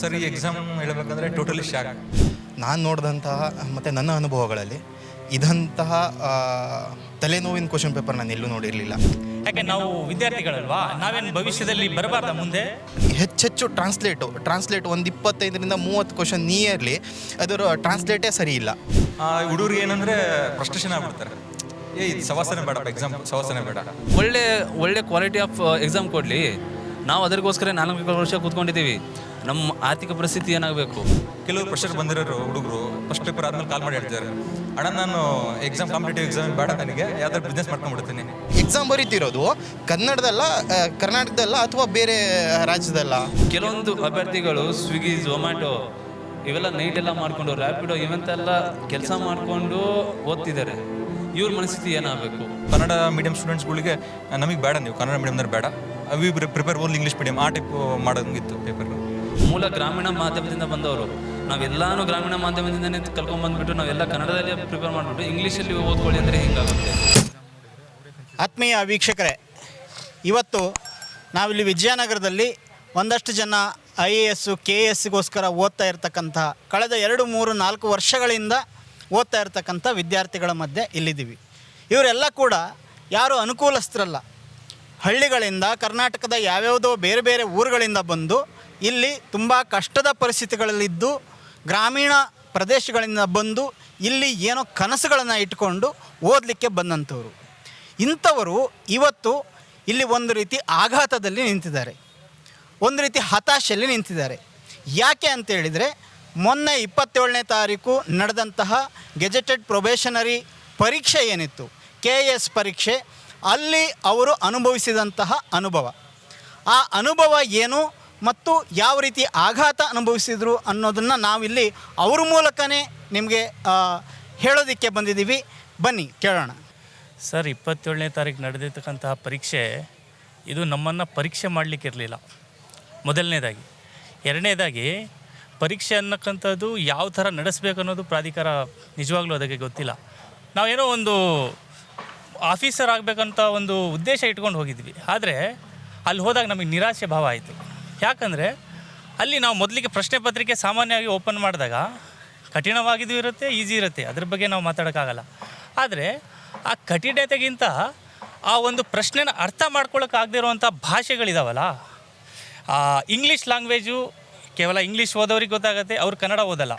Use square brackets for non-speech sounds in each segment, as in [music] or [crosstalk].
Sir ಈ exam ಹೇಳಬೇಕಂದ್ರೆ totally shock ನಾನು ನೋಡಿದಂತಹ ಮತ್ತು ನನ್ನ ಅನುಭವಗಳಲ್ಲಿ ಇದಂತಹ ತಲೆನೋವಿನ ಕ್ವಶನ್ ಪೇಪರ್ ನಾನು ಎಲ್ಲೂ ನೋಡಿರಲಿಲ್ಲ. ಯಾಕೆ ನಾವು ವಿದ್ಯಾರ್ಥಿಗಳಲ್ವಾ? ನಾವೇನು ಭವಿಷ್ಯದಲ್ಲಿ ಬರಬಾರ್ದ ಮುಂದೆ? ಹೆಚ್ಚೆಚ್ಚು ಟ್ರಾನ್ಸ್ಲೇಟು ಟ್ರಾನ್ಸ್ಲೇಟ್ ಒಂದು ಇಪ್ಪತ್ತೈದರಿಂದ ಮೂವತ್ತು ಕ್ವಶನ್ ನಿಯರ್ಲಿ ಅದರ ಟ್ರಾನ್ಸ್ಲೇಟೇ ಸರಿ ಇಲ್ಲ. ಹುಡುಗರಿಗೆ ಏನಂದ್ರೆ ಫ್ರಸ್ಟ್ರೇಷನ್ ಆಗ್ಬಿಡ್ತಾರೆ. ಏ ಇದು ಸವಾಸನೆ ಬೇಡ ಎಕ್ಸಾಮ್ ಸವಾಸನೆ ಬೇಡ. ಒಳ್ಳೆ ಒಳ್ಳೆ ಕ್ವಾಲಿಟಿ ಆಫ್ ಎಕ್ಸಾಮ್ ಕೊಡಲಿ. ನಾವು ಅದಕ್ಕೋಸ್ಕರ ನಾಲ್ಕು ವರ್ಷ ಕೂತ್ಕೊಂಡಿದ್ದೀವಿ. ನಮ್ಮ ಆರ್ಥಿಕ ಪರಿಸ್ಥಿತಿ ಏನಾಗಬೇಕು? ಕೆಲವರು ಪ್ರೆಷರ್ ಬಂದಿರೋರು ಹುಡುಗರು ಫಸ್ಟ್ ಪೇಪರ್ ಆದ್ಮೇಲೆ ಕಾಲ್ ಮಾಡಿ ಹೇಳ್ತಾರೆ ಅಣ್ಣ ನಾನು ಎಕ್ಸಾಮ್ ಕಾಂಪಿಟೇಟಿವ್ ಎಕ್ಸಾಮ್ ಬೇಡ ನನಗೆ ಯಾವ್ದಾದ್ರು ಬಿಸ್ನೆಸ್ ಮಾಡ್ಕೊಂಡ್ಬಿಡ್ತೀನಿ. ಎಕ್ಸಾಮ್ ಬರೀತಿರೋದು ಕನ್ನಡದಲ್ಲ ಆ, ಕರ್ನಾಟಕದಲ್ಲ ಅಥವಾ ಬೇರೆ ರಾಜ್ಯದಲ್ಲ? ಕೆಲವೊಂದು ಅಭ್ಯರ್ಥಿಗಳು ಸ್ವಿಗ್ಗಿ ಝೊಮ್ಯಾಟೊ ಇವೆಲ್ಲ ನೈಟ್ ಎಲ್ಲ ಮಾಡಿಕೊಂಡು ರ್ಯಾಪಿಡೋ ಇವೆಂತೆಲ್ಲ ಕೆಲಸ ಮಾಡಿಕೊಂಡು ಓದ್ತಿದ್ದಾರೆ. ಇವ್ರ ಮನಸ್ಥಿತಿ ಏನಾಗಬೇಕು? ಕನ್ನಡ ಮೀಡಿಯಂ ಸ್ಟೂಡೆಂಟ್ಸ್ಗಳಿಗೆ ನಮಗೆ ಬೇಡ ನೀವು ಕನ್ನಡ ಮೀಡಿಯಮ್ನವ್ರು ಬೇಡ. We prepare only English medium ಆ ಟೈಪ್ ಮಾಡೋಂಗಿತ್ತು ಪೇಪರ್ ಮೂಲ ಗ್ರಾಮೀಣ ಮಾಧ್ಯಮದಿಂದ ಬಂದವರು. ನಾವೆಲ್ಲಾನು ಗ್ರಾಮೀಣ ಮಾಧ್ಯಮದಿಂದನೇ ಕಲ್ಕೊಂಡ್ಬಂದ್ಬಿಟ್ಟು ನಾವೆಲ್ಲ ಕನ್ನಡದಲ್ಲಿ ಪ್ರಿಪೇರ್ ಮಾಡಿಬಿಟ್ಟು ಇಂಗ್ಲೀಷಲ್ಲಿ ಓದ್ಕೊಳ್ಳಿ ಅಂದರೆ ಹಿಂಗಾಗುತ್ತೆ? ಆತ್ಮೀಯ ವೀಕ್ಷಕರೇ ಇವತ್ತು ನಾವಿಲ್ಲಿ ವಿಜಯನಗರದಲ್ಲಿ ಒಂದಷ್ಟು ಜನ I A S K A ಎಸ್ಸಿಗೋಸ್ಕರ ಓದ್ತಾ ಇರತಕ್ಕಂಥ ಕಳೆದ ಎರಡು ಮೂರು ನಾಲ್ಕು ವರ್ಷಗಳಿಂದ ಓದ್ತಾ ಇರತಕ್ಕಂಥ ವಿದ್ಯಾರ್ಥಿಗಳ ಮಧ್ಯೆ ಇಲ್ಲಿದ್ದೀವಿ. ಇವರೆಲ್ಲ ಕೂಡ ಯಾರು ಅನುಕೂಲಸ್ಥರಲ್ಲ. ಹಳ್ಳಿಗಳಿಂದ ಕರ್ನಾಟಕದ ಯಾವ್ಯಾವುದೋ ಬೇರೆ ಬೇರೆ ಊರುಗಳಿಂದ ಬಂದು ಇಲ್ಲಿ ತುಂಬ ಕಷ್ಟದ ಪರಿಸ್ಥಿತಿಗಳಲ್ಲಿದ್ದು ಗ್ರಾಮೀಣ ಪ್ರದೇಶಗಳಿಂದ ಬಂದು ಇಲ್ಲಿ ಏನೋ ಕನಸುಗಳನ್ನು ಇಟ್ಟುಕೊಂಡು ಓದಲಿಕ್ಕೆ ಬಂದಂಥವ್ರು. ಇಂಥವರು ಇವತ್ತು ಇಲ್ಲಿ ಒಂದು ರೀತಿ ಆಘಾತದಲ್ಲಿ ನಿಂತಿದ್ದಾರೆ. ಒಂದು ರೀತಿ ಹತಾಶೆಯಲ್ಲಿ ನಿಂತಿದ್ದಾರೆ. ಯಾಕೆ ಅಂತೇಳಿದರೆ ಮೊನ್ನೆ ಇಪ್ಪತ್ತೇಳನೇ ತಾರೀಕು ನಡೆದಂತಹ ಗೆಜೆಟೆಡ್ ಪ್ರೊಬೇಷನರಿ ಪರೀಕ್ಷೆ ಏನಿತ್ತು. ಕೆ ಎಸ್ ಪರೀಕ್ಷೆ ಅಲ್ಲಿ ಅವರು ಅನುಭವಿಸಿದಂತಹ ಅನುಭವ. ಆ ಅನುಭವ ಏನು ಮತ್ತು ಯಾವ ರೀತಿ ಆಘಾತ ಅನುಭವಿಸಿದರು ಅನ್ನೋದನ್ನು ನಾವಿಲ್ಲಿ ಅವ್ರ ಮೂಲಕನೇ ನಿಮಗೆ ಹೇಳೋದಕ್ಕೆ ಬಂದಿದ್ದೀವಿ. ಬನ್ನಿ, ಕೇಳೋಣ. ಸರ್, ಇಪ್ಪತ್ತೇಳನೇ ತಾರೀಕು ನಡೆದಿರ್ತಕ್ಕಂತಹ ಪರೀಕ್ಷೆ ಇದು ನಮ್ಮನ್ನು ಪರೀಕ್ಷೆ ಮಾಡಲಿಕ್ಕಿರಲಿಲ್ಲ ಮೊದಲನೇದಾಗಿ. ಎರಡನೇದಾಗಿ, ಪರೀಕ್ಷೆ ಅನ್ನಕ್ಕಂಥದ್ದು ಯಾವ ಥರ ನಡೆಸಬೇಕು ಅನ್ನೋದು ಪ್ರಾಧಿಕಾರ ನಿಜವಾಗ್ಲೂ ಅದಕ್ಕೆ ಗೊತ್ತಿಲ್ಲ. ನಾವೇನೋ ಒಂದು ಆಫೀಸರ್ ಆಗಬೇಕಂತ ಒಂದು ಉದ್ದೇಶ ಇಟ್ಕೊಂಡು ಹೋಗಿದ್ವಿ. ಆದರೆ ಅಲ್ಲಿ ಹೋದಾಗ ನಮಗೆ ನಿರಾಶೆ ಭಾವ ಆಯಿತು. ಯಾಕಂದರೆ ಅಲ್ಲಿ ನಾವು ಮೊದಲಿಗೆ ಪ್ರಶ್ನೆ ಪತ್ರಿಕೆ ಸಾಮಾನ್ಯವಾಗಿ ಓಪನ್ ಮಾಡಿದಾಗ ಕಠಿಣವಾಗಿದ್ದು ಇರುತ್ತೆ ಈಸಿ ಇರುತ್ತೆ. ಅದ್ರ ಬಗ್ಗೆ ನಾವು ಮಾತಾಡೋಕ್ಕಾಗಲ್ಲ. ಆದರೆ ಆ ಕಠಿಣತೆಗಿಂತ ಆ ಒಂದು ಪ್ರಶ್ನೆನ ಅರ್ಥ ಮಾಡ್ಕೊಳ್ಳೋಕ್ಕಾಗದೇ ಇರುವಂಥ ಭಾಷೆಗಳಿದಾವಲ್ಲ, ಆ ಇಂಗ್ಲೀಷ್ ಲ್ಯಾಂಗ್ವೇಜು ಕೇವಲ ಇಂಗ್ಲೀಷ್ ಓದೋರಿಗೆ ಗೊತ್ತಾಗುತ್ತೆ, ಅವ್ರು ಕನ್ನಡ ಓದಲ್ಲ.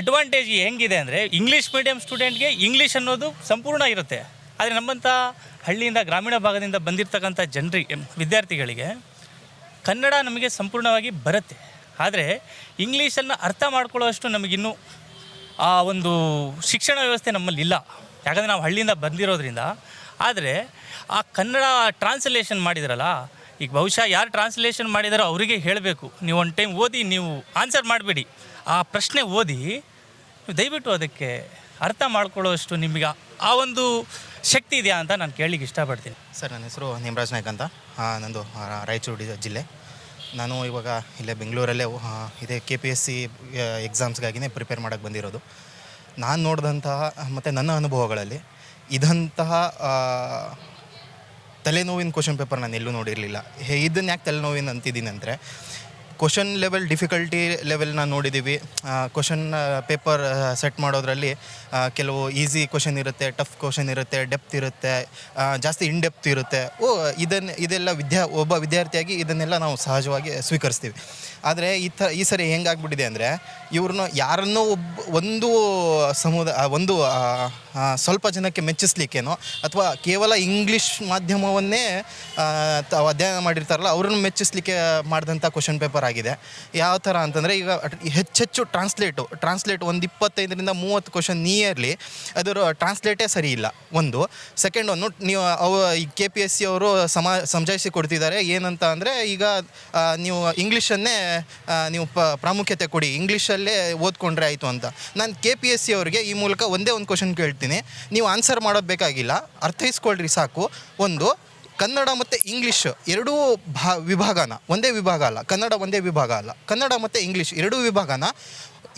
ಅಡ್ವಾಂಟೇಜ್ ಹೆಂಗಿದೆ ಅಂದರೆ ಇಂಗ್ಲೀಷ್ ಮೀಡಿಯಂ ಸ್ಟೂಡೆಂಟ್ಗೆ ಇಂಗ್ಲೀಷ್ ಅನ್ನೋದು ಸಂಪೂರ್ಣ ಇರುತ್ತೆ. ಆದರೆ ನಮ್ಮಂಥ ಹಳ್ಳಿಯಿಂದ ಗ್ರಾಮೀಣ ಭಾಗದಿಂದ ಬಂದಿರತಕ್ಕಂಥ ಜನರಿಗೆ ವಿದ್ಯಾರ್ಥಿಗಳಿಗೆ ಕನ್ನಡ ನಮಗೆ ಸಂಪೂರ್ಣವಾಗಿ ಬರುತ್ತೆ. ಆದರೆ ಇಂಗ್ಲೀಷನ್ನು ಅರ್ಥ ಮಾಡ್ಕೊಳ್ಳೋಷ್ಟು ನಮಗಿನ್ನೂ ಆ ಒಂದು ಶಿಕ್ಷಣ ವ್ಯವಸ್ಥೆ ನಮ್ಮಲ್ಲಿ ಇಲ್ಲ ಯಾಕಂದರೆ ನಾವು ಹಳ್ಳಿಯಿಂದ ಬಂದಿರೋದ್ರಿಂದ. ಆದರೆ ಆ ಕನ್ನಡ ಟ್ರಾನ್ಸ್ಲೇಷನ್ ಮಾಡಿದ್ರಲ್ಲ, ಈಗ ಬಹುಶಃ ಯಾರು ಟ್ರಾನ್ಸ್ಲೇಷನ್ ಮಾಡಿದಾರೋ ಅವರಿಗೆ ಹೇಳಬೇಕು. ನೀವು ಒಂದು ಟೈಮ್ ಓದಿ, ನೀವು ಆನ್ಸರ್ ಮಾಡಬೇಡಿ. ಆ ಪ್ರಶ್ನೆ ಓದಿ ದಯವಿಟ್ಟು ಅದಕ್ಕೆ ಅರ್ಥ ಮಾಡ್ಕೊಳ್ಳೋಷ್ಟು ನಿಮಗೆ ಆ ಒಂದು ಶಕ್ತಿ ಇದೆಯಾ ಅಂತ ನಾನು ಕೇಳಲಿಕ್ಕೆ ಇಷ್ಟಪಡ್ತೀನಿ. ಸರ್, ನನ್ನ ಹೆಸರು ನಿಮರಾಜ್ ನಾಯ್ಕ್ ಅಂತ. ನಂದು ರಾಯಚೂರು ಜಿಲ್ಲೆ. ನಾನು ಇವಾಗ ಇಲ್ಲೇ ಬೆಂಗಳೂರಲ್ಲೇ ಇದೇ ಕೆ ಪಿ ಎಸ್ ಸಿ ಎಕ್ಸಾಮ್ಸ್ಗಾಗಿನೇ ಪ್ರಿಪೇರ್ ಮಾಡೋಕ್ಕೆ ಬಂದಿರೋದು. ನಾನು ನೋಡಿದಂತಹ ಮತ್ತು ನನ್ನ ಅನುಭವಗಳಲ್ಲಿ ಇದಂತಹ ತಲೆನೋವಿನ ಕ್ವಶನ್ ಪೇಪರ್ ನಾನು ಎಲ್ಲೂ ನೋಡಿರಲಿಲ್ಲ. ಇದನ್ನ ಯಾಕೆ ತಲೆನೋವಿನ ಅಂತಿದ್ದೀನಿ ಅಂದರೆ ಕ್ವಶನ್ ಲೆವೆಲ್ ಡಿಫಿಕಲ್ಟಿ ಲೆವೆಲ್ನ ನೋಡಿದ್ದೀವಿ ಕ್ವಶನ್ ಪೇಪರ್ ಸೆಟ್ ಮಾಡೋದ್ರಲ್ಲಿ ಕೆಲವು ಈಸಿ ಕ್ವಶನ್ ಇರುತ್ತೆ ಟಫ್ ಕ್ವಶನ್ ಇರುತ್ತೆ ಡೆಪ್ತ್ ಇರುತ್ತೆ ಜಾಸ್ತಿ ಇನ್ ಡೆಪ್ತ್ ಇರುತ್ತೆ. ಓ ಇದನ್ನು ಇದೆಲ್ಲ ವಿದ್ಯಾ, ಒಬ್ಬ ವಿದ್ಯಾರ್ಥಿಯಾಗಿ ಇದನ್ನೆಲ್ಲ ನಾವು ಸಹಜವಾಗಿ ಸ್ವೀಕರಿಸ್ತೀವಿ. ಆದರೆ ಈ ಥರ ಈ ಸರಿ ಹೆಂಗಾಗ್ಬಿಟ್ಟಿದೆ ಅಂದರೆ, ಇವ್ರನ್ನ ಯಾರನ್ನೋ ಒಬ್ಬ ಒಂದು ಸಮುದಾಯ ಒಂದು ಸ್ವಲ್ಪ ಜನಕ್ಕೆ ಮೆಚ್ಚಿಸ್ಲಿಕ್ಕೇನೋ, ಅಥವಾ ಕೇವಲ ಇಂಗ್ಲೀಷ್ ಮಾಧ್ಯಮವನ್ನೇ ತಾವು ಅಧ್ಯಯನ ಮಾಡಿರ್ತಾರಲ್ಲ, ಅವ್ರನ್ನ ಮೆಚ್ಚಿಸ್ಲಿಕ್ಕೆ ಮಾಡಿದಂಥ ಕ್ವಶನ್ ಪೇಪರ್ ಆಗಿದೆ. ಯಾವ ಥರ ಅಂತಂದರೆ, ಈಗ ಹೆಚ್ಚೆಚ್ಚು ಟ್ರಾನ್ಸ್ಲೇಟು ಟ್ರಾನ್ಸ್ಲೇಟ್ ಒಂದು ಇಪ್ಪತ್ತೈದರಿಂದ ಮೂವತ್ತು ಕ್ವಶನ್ ನಿಯರ್ಲಿ ಅದರ ಟ್ರಾನ್ಸ್ಲೇಟೇ ಸರಿ ಇಲ್ಲ, ಒಂದು. ಸೆಕೆಂಡ್ ಒಂದು ನೀವು, ಅವ, ಈ ಕೆ ಪಿ ಎಸ್ ಸಿ ಅವರು ಸಮ, ಸಮಜಾಯಿಸಿ ಕೊಡ್ತಿದ್ದಾರೆ, ಏನಂತ ಅಂದರೆ, ಈಗ ನೀವು ಇಂಗ್ಲೀಷನ್ನೇ ನೀವು ಪ, ಪ್ರಾಮುಖ್ಯತೆ ಕೊಡಿ ಇಂಗ್ಲೀಷಲ್ಲೇ ಓದ್ಕೊಂಡ್ರೆ ಆಯಿತು ಅಂತ. ನಾನು ಕೆ ಪಿ ಎಸ್ ಸಿ ಅವರಿಗೆ ಈ ಮೂಲಕ ಒಂದೇ ಒಂದು ಕ್ವಶನ್ ಕೇಳ್ತೀನಿ. ನೀವು ಆನ್ಸರ್ ಮಾಡೋದು ಬೇಕಾಗಿಲ್ಲ. ಅರ್ಥೈಸ್ಕೊಳ್ರಿ ಸಾಕು. ಒಂದು, ಕನ್ನಡ ಮತ್ತು ಇಂಗ್ಲೀಷ್ ಎರಡೂ ಭಾ, ವಿಭಾಗನ. ಒಂದೇ ವಿಭಾಗ ಅಲ್ಲ. ಕನ್ನಡ ಒಂದೇ ವಿಭಾಗ ಅಲ್ಲ. ಕನ್ನಡ ಮತ್ತು ಇಂಗ್ಲೀಷ್ ಎರಡೂ ವಿಭಾಗನ.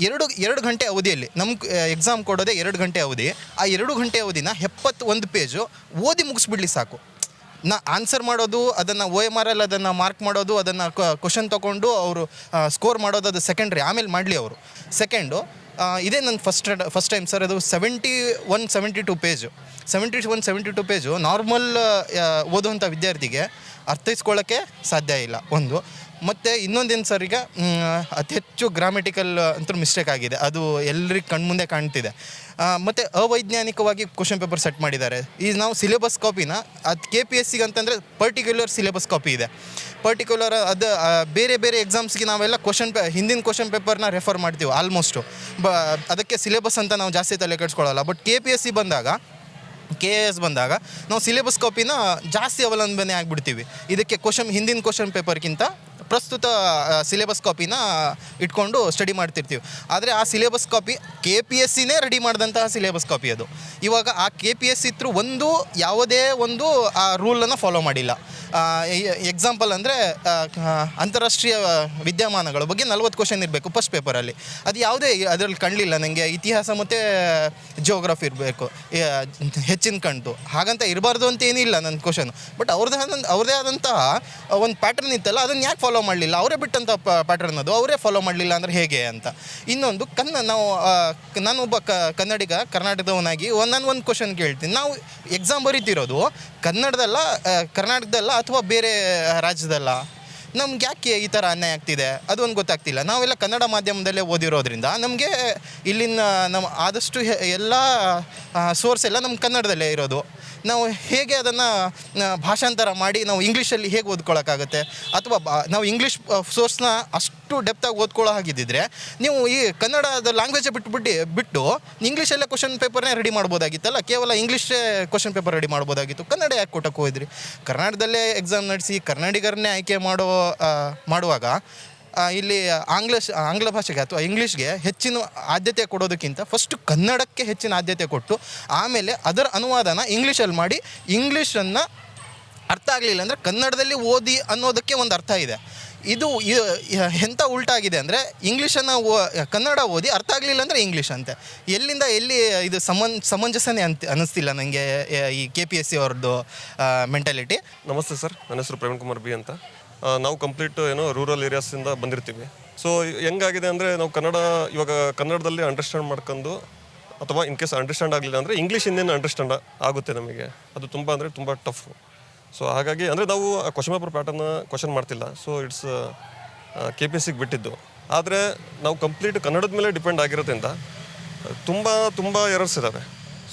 ಎರಡು ಎರಡು ಗಂಟೆ ಅವಧಿಯಲ್ಲಿ ನಮ್ಮ ಎಕ್ಸಾಮ್ ಕೊಡೋದೇ ಎರಡು ಗಂಟೆ ಅವಧಿ. ಆ ಎರಡು ಗಂಟೆ ಅವಧಿನ ಎಪ್ಪತ್ತೊಂದು ಪೇಜು ಓದಿ ಮುಗಿಸ್ಬಿಡ್ಲಿ ಸಾಕು. ನಾ ಆನ್ಸರ್ ಮಾಡೋದು, ಅದನ್ನು ಓ ಎಂ ಆರ್ ಎಲ್ ಅದನ್ನು ಮಾರ್ಕ್ ಮಾಡೋದು, ಅದನ್ನು ಕ್ವಶನ್ ತೊಗೊಂಡು ಅವರು ಸ್ಕೋರ್ ಮಾಡೋದು, ಅದು ಸೆಕೆಂಡ್ರಿ ಆಮೇಲೆ ಮಾಡಲಿ ಅವರು. ಸೆಕೆಂಡು ಇದೇ ನನ್ನ ಫಸ್ಟ್ ಫಸ್ಟ್ ಟೈಮ್ ಸರ್ ಅದು seventy one seventy two page seventy one seventy two page normal ಓದುವಂಥ ವಿದ್ಯಾರ್ಥಿಗೆ ಅರ್ಥೈಸ್ಕೊಳ್ಳೋಕ್ಕೆ ಸಾಧ್ಯ ಇಲ್ಲ, ಒಂದು. ಮತ್ತು ಇನ್ನೊಂದೇನು ಸರ್ ಈಗ ಅತಿ ಹೆಚ್ಚು ಗ್ರಾಮೆಟಿಕಲ್ ಅಂತೂ ಮಿಸ್ಟೇಕ್ ಆಗಿದೆ. ಅದು ಎಲ್ರಿಗೆ ಕಣ್ಮುಂದೆ ಕಾಣ್ತಿದೆ. ಮತ್ತು ಅವೈಜ್ಞಾನಿಕವಾಗಿ ಕ್ವಶನ್ ಪೇಪರ್ ಸೆಟ್ ಮಾಡಿದ್ದಾರೆ. ಈಗ ನಾವು ಸಿಲೆಬಸ್ ಕಾಪಿನ ಅದು ಕೆ ಪಿ ಎಸ್ ಸಿಗೆ ಅಂತಂದರೆ ಪರ್ಟಿಕ್ಯುಲರ್ ಸಿಲೆಬಸ್ ಕಾಪಿ ಇದೆ. ಪರ್ಟಿಕ್ಯುಲರ್ ಅದು ಬೇರೆ ಬೇರೆ ಎಕ್ಸಾಮ್ಸ್ಗೆ ನಾವೆಲ್ಲ ಕ್ವಶನ್ ಪೇ ಹಿಂದಿನ ಕ್ವಶನ್ ಪೇಪರ್ನ ರೆಫರ್ ಮಾಡ್ತೀವಿ ಆಲ್ಮೋಸ್ಟು ಬ, ಅದಕ್ಕೆ ಸಿಲೆಬಸ್ ಅಂತ ನಾವು ಜಾಸ್ತಿ ತಲೆ ಕೆಡಿಸ್ಕೊಳ್ಳಲ್ಲ but K P S C ಬಂದಾಗ ಕೆ ಎ ಎಸ್ ಬಂದಾಗ, ನಾವು ಸಿಲೆಬಸ್ ಕಾಪಿನ ಜಾಸ್ತಿ ಅವಲಂಬನೆ ಆಗಿಬಿಡ್ತೀವಿ. ಇದಕ್ಕೆ ಕ್ವಶನ್ ಹಿಂದಿನ ಕ್ವಶನ್ ಪೇಪರ್ಗಿಂತ ಪ್ರಸ್ತುತ ಸಿಲೆಬಸ್ ಕಾಪಿನ ಇಟ್ಕೊಂಡು ಸ್ಟಡಿ ಮಾಡ್ತಿರ್ತೀವಿ. ಆದರೆ ಆ syllabus copy K P S ಸಿನೇ ready ಮಾಡಿದಂತಹ ಸಿಲೆಬಸ್ ಕಾಪಿ ಅದು. ಇವಾಗ ಆ K P S C through ಒಂದು ಯಾವುದೇ ಒಂದು, ಆ ರೂಲನ್ನು ಫಾಲೋ ಮಾಡಿಲ್ಲ. ಎಕ್ಸಾಂಪಲ್ ಅಂದರೆ ಅಂತಾರಾಷ್ಟ್ರೀಯ ವಿದ್ಯಮಾನಗಳ ಬಗ್ಗೆ ನಲ್ವತ್ತು ಕ್ವಶನ್ ಇರಬೇಕು ಫಸ್ಟ್ ಪೇಪರಲ್ಲಿ ಅದು ಯಾವುದೇ ಅದರಲ್ಲಿ ಕಂಡಿಲ್ಲ ನನಗೆ ಇತಿಹಾಸ ಮತ್ತು ಜಿಯೋಗ್ರಫಿ ಇರಬೇಕು ಹೆಚ್ಚಿನ ಕಂಡು. ಹಾಗಂತ ಇರಬಾರ್ದು ಅಂತ ಏನಿಲ್ಲ ನನ್ನ ಕ್ವಶನ್ ಬಟ್ ಅವ್ರದ್ದೇ ಆದ ಅವ್ರದ್ದೇ ಆದಂತಹ ಒಂದು ಪ್ಯಾಟರ್ನ್ ಇತ್ತಲ್ಲ, ಅದನ್ನು ಯಾಕೆ ಫಾಲೋ ಮಾಡಲಿಲ್ಲ. ಅವರೇ ಬಿಟ್ಟಂಥ ಪ್ಯಾಟರ್ನ್ ಅದು ಅವರೇ ಫಾಲೋ ಮಾಡಲಿಲ್ಲ ಅಂದರೆ ಹೇಗೆ ಅಂತ. ಇನ್ನೊಂದು, ಕನ್ನ, ನಾವು ನಾನೊಬ್ಬ ಕ ಕನ್ನಡಿಗ, ಕರ್ನಾಟಕದವನಾಗಿ ಒಂದು ನಾನು ಒಂದು ಕ್ವಶನ್ ಕೇಳ್ತೀನಿ. ನಾವು ಎಕ್ಸಾಮ್ ಬರೀತಿರೋದು ಕನ್ನಡದಲ್ಲ ಕರ್ನಾಟಕದಲ್ಲ ಅಥವಾ ಬೇರೆ ರಾಜ್ಯದಲ್ಲ? ನಮ್ಗೆ ಯಾಕೆ ಈ ಥರ ಅನ್ಯಾಯ ಆಗ್ತಿದೆ? ಅದೊಂದು ಗೊತ್ತಾಗ್ತಿಲ್ಲ. ನಾವೆಲ್ಲ ಕನ್ನಡ ಮಾಧ್ಯಮದಲ್ಲೇ ಓದಿರೋದ್ರಿಂದ ನಮಗೆ ಇಲ್ಲಿನ, ನಮ್ಮ, ಆದಷ್ಟು ಎಲ್ಲ ಸೋರ್ಸ್ ಎಲ್ಲ ನಮ್ಮ ಕನ್ನಡದಲ್ಲೇ ಇರೋದು. ನಾವು ಹೇಗೆ ಅದನ್ನು ಭಾಷಾಂತರ ಮಾಡಿ ನಾವು ಇಂಗ್ಲೀಷಲ್ಲಿ ಹೇಗೆ ಓದ್ಕೊಳ್ಳೋಕ್ಕಾಗುತ್ತೆ ಅಥವಾ ಬಾ, ನಾವು ಇಂಗ್ಲೀಷ್ ಸೋರ್ಸ್ನ ಅಷ್ಟು ಡೆಪ್ತಾಗಿ ಓದ್ಕೊಳ್ಳೋ ಹಾಗಿದ್ದಿದ್ರೆ ನೀವು ಈ ಕನ್ನಡದ ಲ್ಯಾಂಗ್ವೇಜೇ ಬಿಟ್ಬಿಟ್ಟು ಬಿಟ್ಟು ಇಂಗ್ಲೀಷಲ್ಲೇ ಕ್ವಶನ್ ಪೇಪರ್ನೇ ರೆಡಿ ಮಾಡ್ಬೋದಾಗಿತ್ತಲ್ಲ? ಕೇವಲ ಇಂಗ್ಲೀಷೇ ಕ್ವಶನ್ ಪೇಪರ್ ರೆಡಿ ಮಾಡ್ಬೋದಾಗಿತ್ತು. ಕನ್ನಡ ಯಾಕೆ ಕೊಟ್ಟಕ್ಕೆ ಹೋದ್ರಿ ಕರ್ನಾಟಕದಲ್ಲೇ ಎಕ್ಸಾಮ್ ನಡೆಸಿ ಕನ್ನಡಿಗರನ್ನೇ ಆಯ್ಕೆ ಮಾಡೋ ಮಾಡುವಾಗ ಇಲ್ಲಿ ಆಂಗ್ಲ ಆಂಗ್ಲ ಭಾಷೆಗೆ ಅಥವಾ ಇಂಗ್ಲೀಷ್ಗೆ ಹೆಚ್ಚಿನ ಆದ್ಯತೆ ಕೊಡೋದಕ್ಕಿಂತ ಫಸ್ಟ್ ಕನ್ನಡಕ್ಕೆ ಹೆಚ್ಚಿನ ಆದ್ಯತೆ ಕೊಟ್ಟು, ಆಮೇಲೆ ಅದರ ಅನುವಾದನ ಇಂಗ್ಲೀಷಲ್ಲಿ ಮಾಡಿ, ಇಂಗ್ಲೀಷನ್ನು ಅರ್ಥ ಆಗಲಿಲ್ಲ ಅಂದರೆ ಕನ್ನಡದಲ್ಲಿ ಓದಿ ಅನ್ನೋದಕ್ಕೆ ಒಂದು ಅರ್ಥ ಇದೆ. ಇದು ಎಂಥ ಉಲ್ಟಾಗಿದೆ ಅಂದರೆ ಇಂಗ್ಲೀಷನ್ನು ಓ, ಕನ್ನಡ ಓದಿ ಅರ್ಥ ಆಗಲಿಲ್ಲ ಅಂದರೆ ಇಂಗ್ಲೀಷ್ ಅಂತೆ. ಎಲ್ಲಿಂದ ಎಲ್ಲಿ ಇದು ಸಮನ್, ಸಮಂಜಸನೇ ಅಂತ ಅನ್ನಿಸ್ತಿಲ್ಲ ನನಗೆ ಈ ಕೆ ಪಿ ಎಸ್ ಸಿ ಅವ್ರದ್ದು ಮೆಂಟಾಲಿಟಿ ನಮಸ್ತೆ ಸರ್, ನನ್ನ ಹೆಸರು ಪ್ರವೀಣ್ ಕುಮಾರ್ ಬಿ ಅಂತ. ನಾವು ಕಂಪ್ಲೀಟ್ ಏನೋ ರೂರಲ್ ಏರಿಯಾಸಿಂದ ಬಂದಿರ್ತೀವಿ. ಸೊ ಹೆಂಗಾಗಿದೆ ಅಂದರೆ ನಾವು ಕನ್ನಡ, ಇವಾಗ ಕನ್ನಡದಲ್ಲಿ ಅಂಡರ್ಸ್ಟ್ಯಾಂಡ್ ಮಾಡ್ಕೊಂಡು, ಅಥವಾ ಇನ್ ಕೇಸ್ ಅಂಡರ್ಸ್ಟ್ಯಾಂಡ್ ಆಗಲಿಲ್ಲ ಅಂದರೆ ಇಂಗ್ಲೀಷ್ ಇಂದೇನು ಅಂಡರ್ಸ್ಟ್ಯಾಂಡ್ ಆಗುತ್ತೆ ನಮಗೆ. ಅದು ತುಂಬ ಅಂದರೆ ತುಂಬ ಟಫ್ ಸೊ ಹಾಗಾಗಿ ಅಂದರೆ ನಾವು ಕ್ವಶನ್ ಪೇಪರ್ ಪ್ಯಾಟರ್ನ ಕ್ವಶನ್ ಮಾಡ್ತಿಲ್ಲ. So it's K P S ಸಿಗೆ ಬಿಟ್ಟಿದ್ದು. ಆದರೆ ನಾವು ಕಂಪ್ಲೀಟ್ ಕನ್ನಡದ ಮೇಲೆ ಡಿಪೆಂಡ್ ಆಗಿರೋದ್ರಿಂದ ತುಂಬ ತುಂಬ ಎರರ್ಸ್ ಇದ್ದಾವೆ